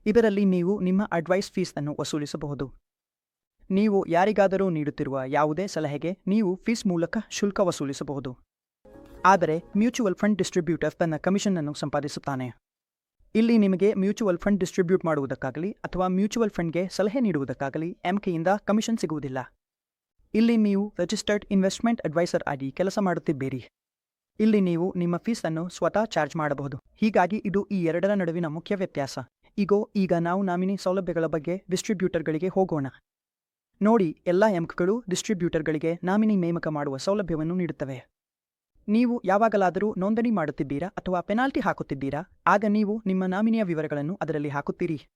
ಇದರಲ್ಲಿ ನೀವು ನಿಮ್ಮ ಅಡ್ವೈಸ್ ಫೀಸ್ ಅನ್ನು ವಸೂಲಿಸಬಹುದು. ನೀವು ಯಾರಿಗಾದರೂ ನೀಡುತ್ತಿರುವ ಯಾವುದೇ ಸಲಹೆಗೆ ನೀವು ಫೀಸ್ ಮೂಲಕ ಶುಲ್ಕ ವಸೂಲಿಸಬಹುದು. ಆದರೆ ಮ್ಯೂಚುವಲ್ ಫಂಡ್ ಡಿಸ್ಟ್ರಿಬ್ಯೂಟರ್ ತನ್ನ ಕಮಿಷನ್ ಅನ್ನು ಸಂಪಾದಿಸುತ್ತಾನೆ. ಇಲ್ಲಿ ನಿಮಗೆ ಮ್ಯೂಚುವಲ್ ಫಂಡ್ ಡಿಸ್ಟ್ರಿಬ್ಯೂಟ್ ಮಾಡುವುದಕ್ಕಾಗಲಿ ಅಥವಾ ಮ್ಯೂಚುವಲ್ ಫಂಡ್ಗೆ ಸಲಹೆ ನೀಡುವುದಕ್ಕಾಗಲಿ ಎಂಕೆಯಿಂದ ಕಮಿಷನ್ ಸಿಗುವುದಿಲ್ಲ. ಇಲ್ಲಿ ನೀವು ರಿಜಿಸ್ಟರ್ಡ್ ಇನ್ವೆಸ್ಟ್ಮೆಂಟ್ ಅಡ್ವೈಸರ್ ಆಗಿ ಕೆಲಸ ಮಾಡುತ್ತಿದ್ದೀರಿ. ಇಲ್ಲಿ ನೀವು ನಿಮ್ಮ ಫೀಸ್ ಅನ್ನು ಸ್ವತಃ ಚಾರ್ಜ್ ಮಾಡಬಹುದು. ಹೀಗಾಗಿ ಇದು ಈ ಎರಡರ ನಡುವಿನ ಮುಖ್ಯ ವ್ಯತ್ಯಾಸ. ಈಗೋ ಈಗ ನಾವು ನಾಮಿನಿ ಸೌಲಭ್ಯಗಳ ಬಗ್ಗೆ ಡಿಸ್ಟ್ರಿಬ್ಯೂಟರ್ಗಳಿಗೆ ಹೋಗೋಣ. ನೋಡಿ, ಎಲ್ಲ ಎಂಕ್ಗಳು ಡಿಸ್ಟ್ರಿಬ್ಯೂಟರ್ಗಳಿಗೆ ನಾಮಿನಿ ನೇಮಕ ಮಾಡುವ ಸೌಲಭ್ಯವನ್ನು ನೀಡುತ್ತವೆ. ನೀವು ಯಾವಾಗಲಾದರೂ ನೋಂದಣಿ ಮಾಡುತ್ತಿದ್ದೀರಾ ಅಥವಾ ಪೆನಾಲ್ಟಿ ಹಾಕುತ್ತಿದ್ದೀರಾ? ಆಗ ನೀವು ನಿಮ್ಮ ನಾಮಿನಿಯ ವಿವರಗಳನ್ನು ಅದರಲ್ಲಿ ಹಾಕುತ್ತೀರಿ.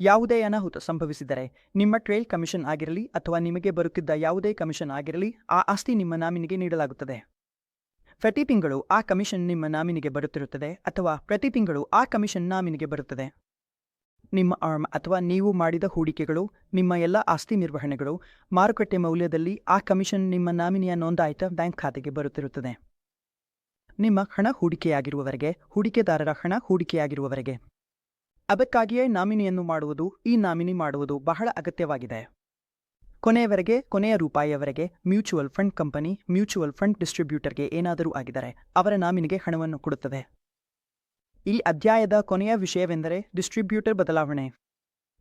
ಯಾವುದೇ ಅನಾಹುತ ಸಂಭವಿಸಿದರೆ, ನಿಮ್ಮ ಟ್ರೇಲ್ ಕಮಿಷನ್ ಆಗಿರಲಿ ಅಥವಾ ನಿಮಗೆ ಬರುತ್ತಿದ್ದ ಯಾವುದೇ ಕಮಿಷನ್ ಆಗಿರಲಿ, ಆ ಆಸ್ತಿ ನಿಮ್ಮ ನಾಮಿನಿಗೆ ನೀಡಲಾಗುತ್ತದೆ. ಪ್ರತಿ ತಿಂಗಳು ಆ ಕಮಿಷನ್ ನಿಮ್ಮ ನಾಮಿನಿಗೆ ಬರುತ್ತಿರುತ್ತದೆ ಅಥವಾ ಪ್ರತಿ ತಿಂಗಳು ಆ ಕಮಿಷನ್ ನಾಮಿನಿಗೆ ಬರುತ್ತದೆ? ನಿಮ್ಮ ಆರ್ಮ್ ಅಥವಾ ನೀವು ಮಾಡಿದ ಹೂಡಿಕೆಗಳು, ನಿಮ್ಮ ಎಲ್ಲ ಆಸ್ತಿ ನಿರ್ವಹಣೆಗಳು, ಮಾರುಕಟ್ಟೆ ಮೌಲ್ಯದಲ್ಲಿ ಆ ಕಮಿಷನ್ ನಿಮ್ಮ ನಾಮಿನಿಯ ನೋಂದಾಯಿತ ಬ್ಯಾಂಕ್ ಖಾತೆಗೆ ಬರುತ್ತಿರುತ್ತದೆ. ನಿಮ್ಮ ಹಣ ಹೂಡಿಕೆಯಾಗಿರುವವರೆಗೆ, ಹೂಡಿಕೆದಾರರ ಹಣ ಹೂಡಿಕೆಯಾಗಿರುವವರೆಗೆ. ಅದಕ್ಕಾಗಿಯೇ ನಾಮಿನಿಯನ್ನು ಮಾಡುವುದು, ಈ ನಾಮಿನಿ ಮಾಡುವುದು ಬಹಳ ಅಗತ್ಯವಾಗಿದೆ. ಕೊನೆಯವರೆಗೆ, ಕೊನೆಯ ರೂಪಾಯಿಯವರೆಗೆ mutual fund company, mutual fund ಡಿಸ್ಟ್ರಿಬ್ಯೂಟರ್ಗೆ ಏನಾದರೂ ಆಗಿದರೆ ಅವರ ನಾಮಿನಿಗೆ ಹಣವನ್ನು ಕೊಡುತ್ತದೆ. ಈ ಅಧ್ಯಾಯದ ಕೊನೆಯ ವಿಷಯವೆಂದರೆ ಡಿಸ್ಟ್ರಿಬ್ಯೂಟರ್ ಬದಲಾವಣೆ.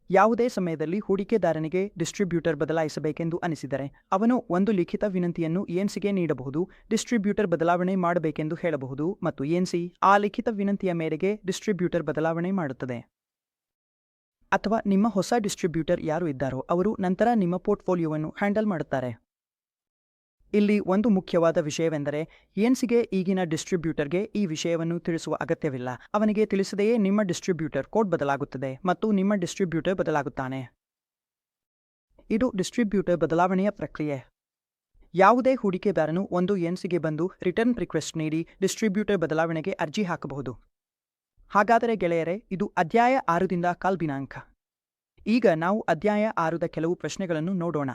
ಯಾವುದೇ ಸಮಯದಲ್ಲಿ ಹೂಡಿಕೆದಾರನಿಗೆ ಡಿಸ್ಟ್ರಿಬ್ಯೂಟರ್ ಬದಲಾಯಿಸಬೇಕೆಂದು ಅನಿಸಿದರೆ ಅವನು ಒಂದು ಲಿಖಿತ ವಿನಂತಿಯನ್ನು ಏನ್ಸಿಗೆ ನೀಡಬಹುದು, ಡಿಸ್ಟ್ರಿಬ್ಯೂಟರ್ ಬದಲಾವಣೆ ಮಾಡಬೇಕೆಂದು ಹೇಳಬಹುದು ಮತ್ತು ಎನ್ಸಿ ಆ ಲಿಖಿತ ವಿನಂತಿಯ ಮೇರೆಗೆ ಡಿಸ್ಟ್ರಿಬ್ಯೂಟರ್ ಬದಲಾವಣೆ ಮಾಡುತ್ತದೆ. ಅಥವಾ ನಿಮ್ಮ ಹೊಸ ಡಿಸ್ಟ್ರಿಬ್ಯೂಟರ್ ಯಾರು ಇದ್ದಾರೋ ಅವರು ನಂತರ ನಿಮ್ಮ ಪೋರ್ಟ್ಫೋಲಿಯೋವನ್ನು ಹ್ಯಾಂಡಲ್ ಮಾಡುತ್ತಾರೆ. ಇಲ್ಲಿ ಒಂದು ಮುಖ್ಯವಾದ ವಿಷಯವೆಂದರೆ ಎನ್ಸಿಗೆ ಈಗಿನ ಡಿಸ್ಟ್ರಿಬ್ಯೂಟರ್ಗೆ ಈ ವಿಷಯವನ್ನು ತಿಳಿಸುವ ಅಗತ್ಯವಿಲ್ಲ. ಅವನಿಗೆ ತಿಳಿಸದೆಯೇ ನಿಮ್ಮ ಡಿಸ್ಟ್ರಿಬ್ಯೂಟರ್ ಕೋಡ್ ಬದಲಾಗುತ್ತದೆ ಮತ್ತು ನಿಮ್ಮ ಡಿಸ್ಟ್ರಿಬ್ಯೂಟರ್ ಬದಲಾಗುತ್ತಾನೆ. ಇದು ಡಿಸ್ಟ್ರಿಬ್ಯೂಟರ್ ಬದಲಾವಣೆಯ ಪ್ರಕ್ರಿಯೆ. ಯಾವುದೇ ಹೂಡಿಕೆದಾರನು ಒಂದು ಎನ್ಸಿಗೆ ಬಂದು ರಿಟರ್ನ್ ರಿಕ್ವೆಸ್ಟ್ ನೀಡಿ ಡಿಸ್ಟ್ರಿಬ್ಯೂಟರ್ ಬದಲಾವಣೆಗೆ ಅರ್ಜಿ ಹಾಕಬಹುದು. ಹಾಗಾದರೆ ಗೆಳೆಯರೆ, ಇದು ಅಧ್ಯಾಯ ಆರುದಿಂದ ಕಾಲ್ಬಿನಾಂಕ ಈಗ ನಾವು ಅಧ್ಯಾಯ ಆರುದ ಕೆಲವು ಪ್ರಶ್ನೆಗಳನ್ನು ನೋಡೋಣ.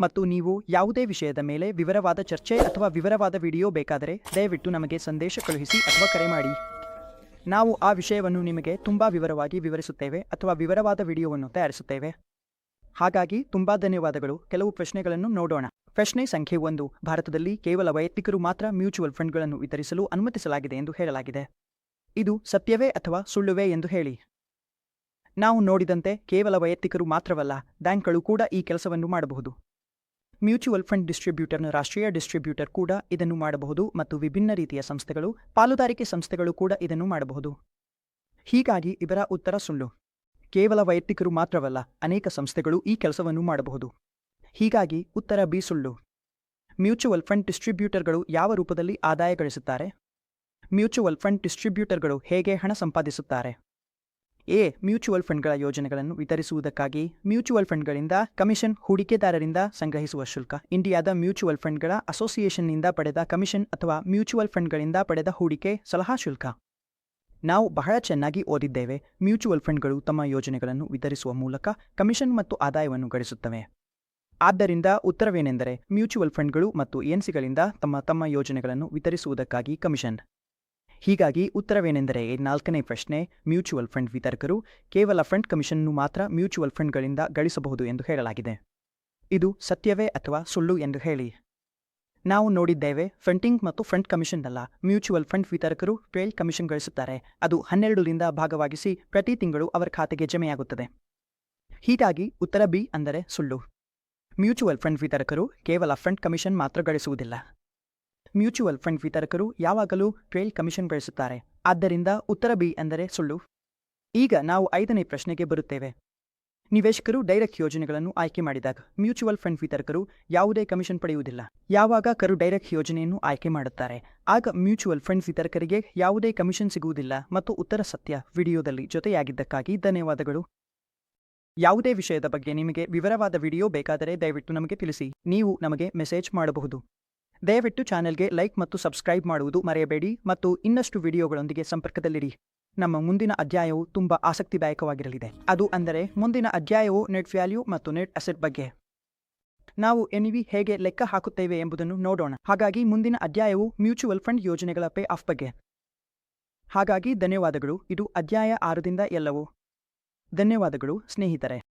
ಮತ್ತು ನೀವು ಯಾವುದೇ ವಿಷಯದ ಮೇಲೆ ವಿವರವಾದ ಚರ್ಚೆ ಅಥವಾ ವಿವರವಾದ ವಿಡಿಯೋ ಬೇಕಾದರೆ ದಯವಿಟ್ಟು ನಮಗೆ ಸಂದೇಶ ಕಳುಹಿಸಿ ಅಥವಾ ಕರೆ ಮಾಡಿ. ನಾವು ಆ ವಿಷಯವನ್ನು ನಿಮಗೆ ತುಂಬಾ ವಿವರವಾಗಿ ವಿವರಿಸುತ್ತೇವೆ ಅಥವಾ ವಿವರವಾದ ವಿಡಿಯೋವನ್ನು ತಯಾರಿಸುತ್ತೇವೆ. ಹಾಗಾಗಿ ತುಂಬಾ ಧನ್ಯವಾದಗಳು. ಕೆಲವು ಪ್ರಶ್ನೆಗಳನ್ನು ನೋಡೋಣ. ಪ್ರಶ್ನೆ ಸಂಖ್ಯೆ ಒಂದು. ಭಾರತದಲ್ಲಿ ಕೇವಲ ವೈಯಕ್ತಿಕರು ಮಾತ್ರ ಮ್ಯೂಚುವಲ್ ಫಂಡ್ಗಳನ್ನು ವಿತರಿಸಲು ಅನುಮತಿಸಲಾಗಿದೆ ಎಂದು ಹೇಳಲಾಗಿದೆ. ಇದು ಸತ್ಯವೇ ಅಥವಾ ಸುಳ್ಳುವೇ ಎಂದು ಹೇಳಿ. ನಾವು ನೋಡಿದಂತೆ ಕೇವಲ ವೈಯಕ್ತಿಕರು ಮಾತ್ರವಲ್ಲ, ಬ್ಯಾಂಕ್ಗಳು ಕೂಡ ಈ ಕೆಲಸವನ್ನು ಮಾಡಬಹುದು. ಮ್ಯೂಚುವಲ್ ಫಂಡ್ ಡಿಸ್ಟ್ರಿಬ್ಯೂಟರ್ನ ರಾಷ್ಟ್ರೀಯ ಡಿಸ್ಟ್ರಿಬ್ಯೂಟರ್ ಕೂಡ ಇದನ್ನು ಮಾಡಬಹುದು ಮತ್ತು ವಿಭಿನ್ನ ರೀತಿಯ ಸಂಸ್ಥೆಗಳು, ಪಾಲುದಾರಿಕೆ ಸಂಸ್ಥೆಗಳು ಕೂಡ ಇದನ್ನು ಮಾಡಬಹುದು. ಹೀಗಾಗಿ ಇವರ ಉತ್ತರ ಸುಳ್ಳು. ಕೇವಲ ವೈಯಕ್ತಿಕರು ಮಾತ್ರವಲ್ಲ, ಅನೇಕ ಸಂಸ್ಥೆಗಳು ಈ ಕೆಲಸವನ್ನು ಮಾಡಬಹುದು. ಹೀಗಾಗಿ ಉತ್ತರ ಬಿ ಸುಳ್ಳು. ಮ್ಯೂಚುವಲ್ ಫಂಡ್ ಡಿಸ್ಟ್ರಿಬ್ಯೂಟರ್ಗಳು ಯಾವ ರೂಪದಲ್ಲಿ ಆದಾಯ ಗಳಿಸುತ್ತಾರೆ? ಮ್ಯೂಚುವಲ್ ಫಂಡ್ ಡಿಸ್ಟ್ರಿಬ್ಯೂಟರ್ಗಳು ಹೇಗೆ ಹಣ ಸಂಪಾದಿಸುತ್ತಾರೆ? ಎ. ಮ್ಯೂಚುವಲ್ ಫಂಡ್ಗಳ ಯೋಜನೆಗಳನ್ನು ವಿತರಿಸುವುದಕ್ಕಾಗಿ ಮ್ಯೂಚುವಲ್ ಫಂಡ್ಗಳಿಂದ ಕಮಿಷನ್ ಹೂಡಿಕೆದಾರರಿಂದ ಸಂಗ್ರಹಿಸುವ ಶುಲ್ಕ. ಇಂಡಿಯಾದ ಮ್ಯೂಚುವಲ್ ಫಂಡ್ಗಳ ಅಸೋಸಿಯೇಷನ್ನಿಂದ ಪಡೆದ ಕಮಿಷನ್ ಅಥವಾ ಮ್ಯೂಚುವಲ್ ಫಂಡ್ಗಳಿಂದ ಪಡೆದ ಹೂಡಿಕೆ ಸಲಹಾ ಶುಲ್ಕ. ನಾವು ಬಹಳ ಚೆನ್ನಾಗಿ ಓದಿದ್ದೇವೆ. ಮ್ಯೂಚುವಲ್ ಫಂಡ್ಗಳು ತಮ್ಮ ಯೋಜನೆಗಳನ್ನು ವಿತರಿಸುವ ಮೂಲಕ ಕಮಿಷನ್ ಮತ್ತು ಆದಾಯವನ್ನು ಗಳಿಸುತ್ತವೆ. ಆದ್ದರಿಂದ ಉತ್ತರವೇನೆಂದರೆ ಮ್ಯೂಚುವಲ್ ಫಂಡ್ಗಳು ಮತ್ತು ಎನ್ಸಿಗಳಿಂದ ತಮ್ಮ ತಮ್ಮ ಯೋಜನೆಗಳನ್ನು ವಿತರಿಸುವುದಕ್ಕಾಗಿ ಕಮಿಷನ್. ಹೀಗಾಗಿ ಉತ್ತರವೇನೆಂದರೆ ನಾಲ್ಕನೇ ಪ್ರಶ್ನೆ, ಮ್ಯೂಚುವಲ್ ಫಂಡ್ ವಿತರಕರು ಕೇವಲ ಫಂಡ್ ಕಮಿಷನ್ನು ಮಾತ್ರ ಮ್ಯೂಚುವಲ್ ಫಂಡ್ಗಳಿಂದ ಗಳಿಸಬಹುದು ಎಂದು ಹೇಳಲಾಗಿದೆ. ಇದು ಸತ್ಯವೇ ಅಥವಾ ಸುಳ್ಳು ಎಂದು ಹೇಳಿ? ನಾವು ನೋಡಿದ್ದೇವೆ, ಫಂಡಿಂಗ್ ಮತ್ತು ಫಂಡ್ ಕಮಿಷನ್ ಅಲ್ಲ ಮ್ಯೂಚುವಲ್ ಫಂಡ್ ವಿತರಕರು ಟ್ರೇಲ್ ಕಮಿಷನ್ ಗಳಿಸುತ್ತಾರೆ, ಅದು ಹನ್ನೆರಡರಿಂದ ಭಾಗವಾಗಿಸಿ ಪ್ರತಿ ತಿಂಗಳು ಅವರ ಖಾತೆಗೆ ಜಮೆಯಾಗುತ್ತದೆ. ಹೀಗಾಗಿ ಉತ್ತರ ಬಿ ಅಂದರೆ ಸುಳ್ಳು. ಮ್ಯೂಚುವಲ್ ಫಂಡ್ ವಿತರಕರು ಕೇವಲ ಫಂಡ್ ಕಮಿಷನ್ ಮಾತ್ರ ಗಳಿಸುವುದಿಲ್ಲ. ಮ್ಯೂಚುವಲ್ ಫಂಡ್ ವಿತರಕರು ಯಾವಾಗಲೂ ಟ್ರೇಲ್ ಕಮಿಷನ್ ಬಳಸುತ್ತಾರೆ. ಆದ್ದರಿಂದ ಉತ್ತರ ಬಿ ಅಂದರೆ ಸುಳ್ಳು. ಈಗ ನಾವು ಐದನೇ ಪ್ರಶ್ನೆಗೆ ಬರುತ್ತೇವೆ. ನಿವೇಶಕರು ಡೈರೆಕ್ಟ್ ಯೋಜನೆಗಳನ್ನು ಆಯ್ಕೆ ಮಾಡಿದಾಗ ಮ್ಯೂಚುವಲ್ ಫಂಡ್ ವಿತರಕರು ಯಾವುದೇ ಕಮಿಷನ್ ಪಡೆಯುವುದಿಲ್ಲ. ಯಾವಾಗ ಕರು ಡೈರೆಕ್ಟ್ ಯೋಜನೆಯನ್ನು ಆಯ್ಕೆ ಮಾಡುತ್ತಾರೆ. ಆಗ ಮ್ಯೂಚುವಲ್ ಫಂಡ್ ವಿತರಕರಿಗೆ ಯಾವುದೇ ಕಮಿಷನ್ ಸಿಗುವುದಿಲ್ಲ ಮತ್ತು ಉತ್ತರ ಸತ್ಯ ವಿಡಿಯೋದಲ್ಲಿ ಜೊತೆಯಾಗಿದ್ದಕ್ಕಾಗಿ ಧನ್ಯವಾದಗಳು. ಯಾವುದೇ ವಿಷಯದ ಬಗ್ಗೆ ನಿಮಗೆ ವಿವರವಾದ ವಿಡಿಯೋ ಬೇಕಾದರೆ ದಯವಿಟ್ಟು ನಮಗೆ ತಿಳಿಸಿ. ನೀವು ನಮಗೆ ಮೆಸೇಜ್ ಮಾಡಬಹುದು. ದಯವಿಟ್ಟು ಚಾನೆಲ್ಗೆ ಲೈಕ್ ಮತ್ತು ಸಬ್ಸ್ಕ್ರೈಬ್ ಮಾಡುವುದು ಮರೆಯಬೇಡಿ ಮತ್ತು ಇನ್ನಷ್ಟು ವಿಡಿಯೋಗಳೊಂದಿಗೆ ಸಂಪರ್ಕದಲ್ಲಿರಿ. ನಮ್ಮ ಮುಂದಿನ ಅಧ್ಯಾಯವು ತುಂಬಾ ಆಸಕ್ತಿದಾಯಕವಾಗಿರಲಿದೆ. ಅದು ಅಂದರೆ ಮುಂದಿನ ಅಧ್ಯಾಯವು ನೆಟ್ ವ್ಯಾಲ್ಯೂ ಮತ್ತು ನೆಟ್ ಅಸೆಟ್ ಬಗ್ಗೆ. ನಾವು ಎನ್ವಿ ಹೇಗೆ ಲೆಕ್ಕ ಹಾಕುತ್ತೇವೆ ಎಂಬುದನ್ನು ನೋಡೋಣ. ಹಾಗಾಗಿ ಮುಂದಿನ ಅಧ್ಯಾಯವು ಮ್ಯೂಚುವಲ್ ಫಂಡ್ ಯೋಜನೆಗಳ ಪೇ ಆಫ್ ಬಗ್ಗೆ. ಹಾಗಾಗಿ ಧನ್ಯವಾದಗಳು. ಇದು ಅಧ್ಯಾಯ ಆರದಿಂದ ಎಲ್ಲವೂ. ಧನ್ಯವಾದಗಳು ಸ್ನೇಹಿತರೆ.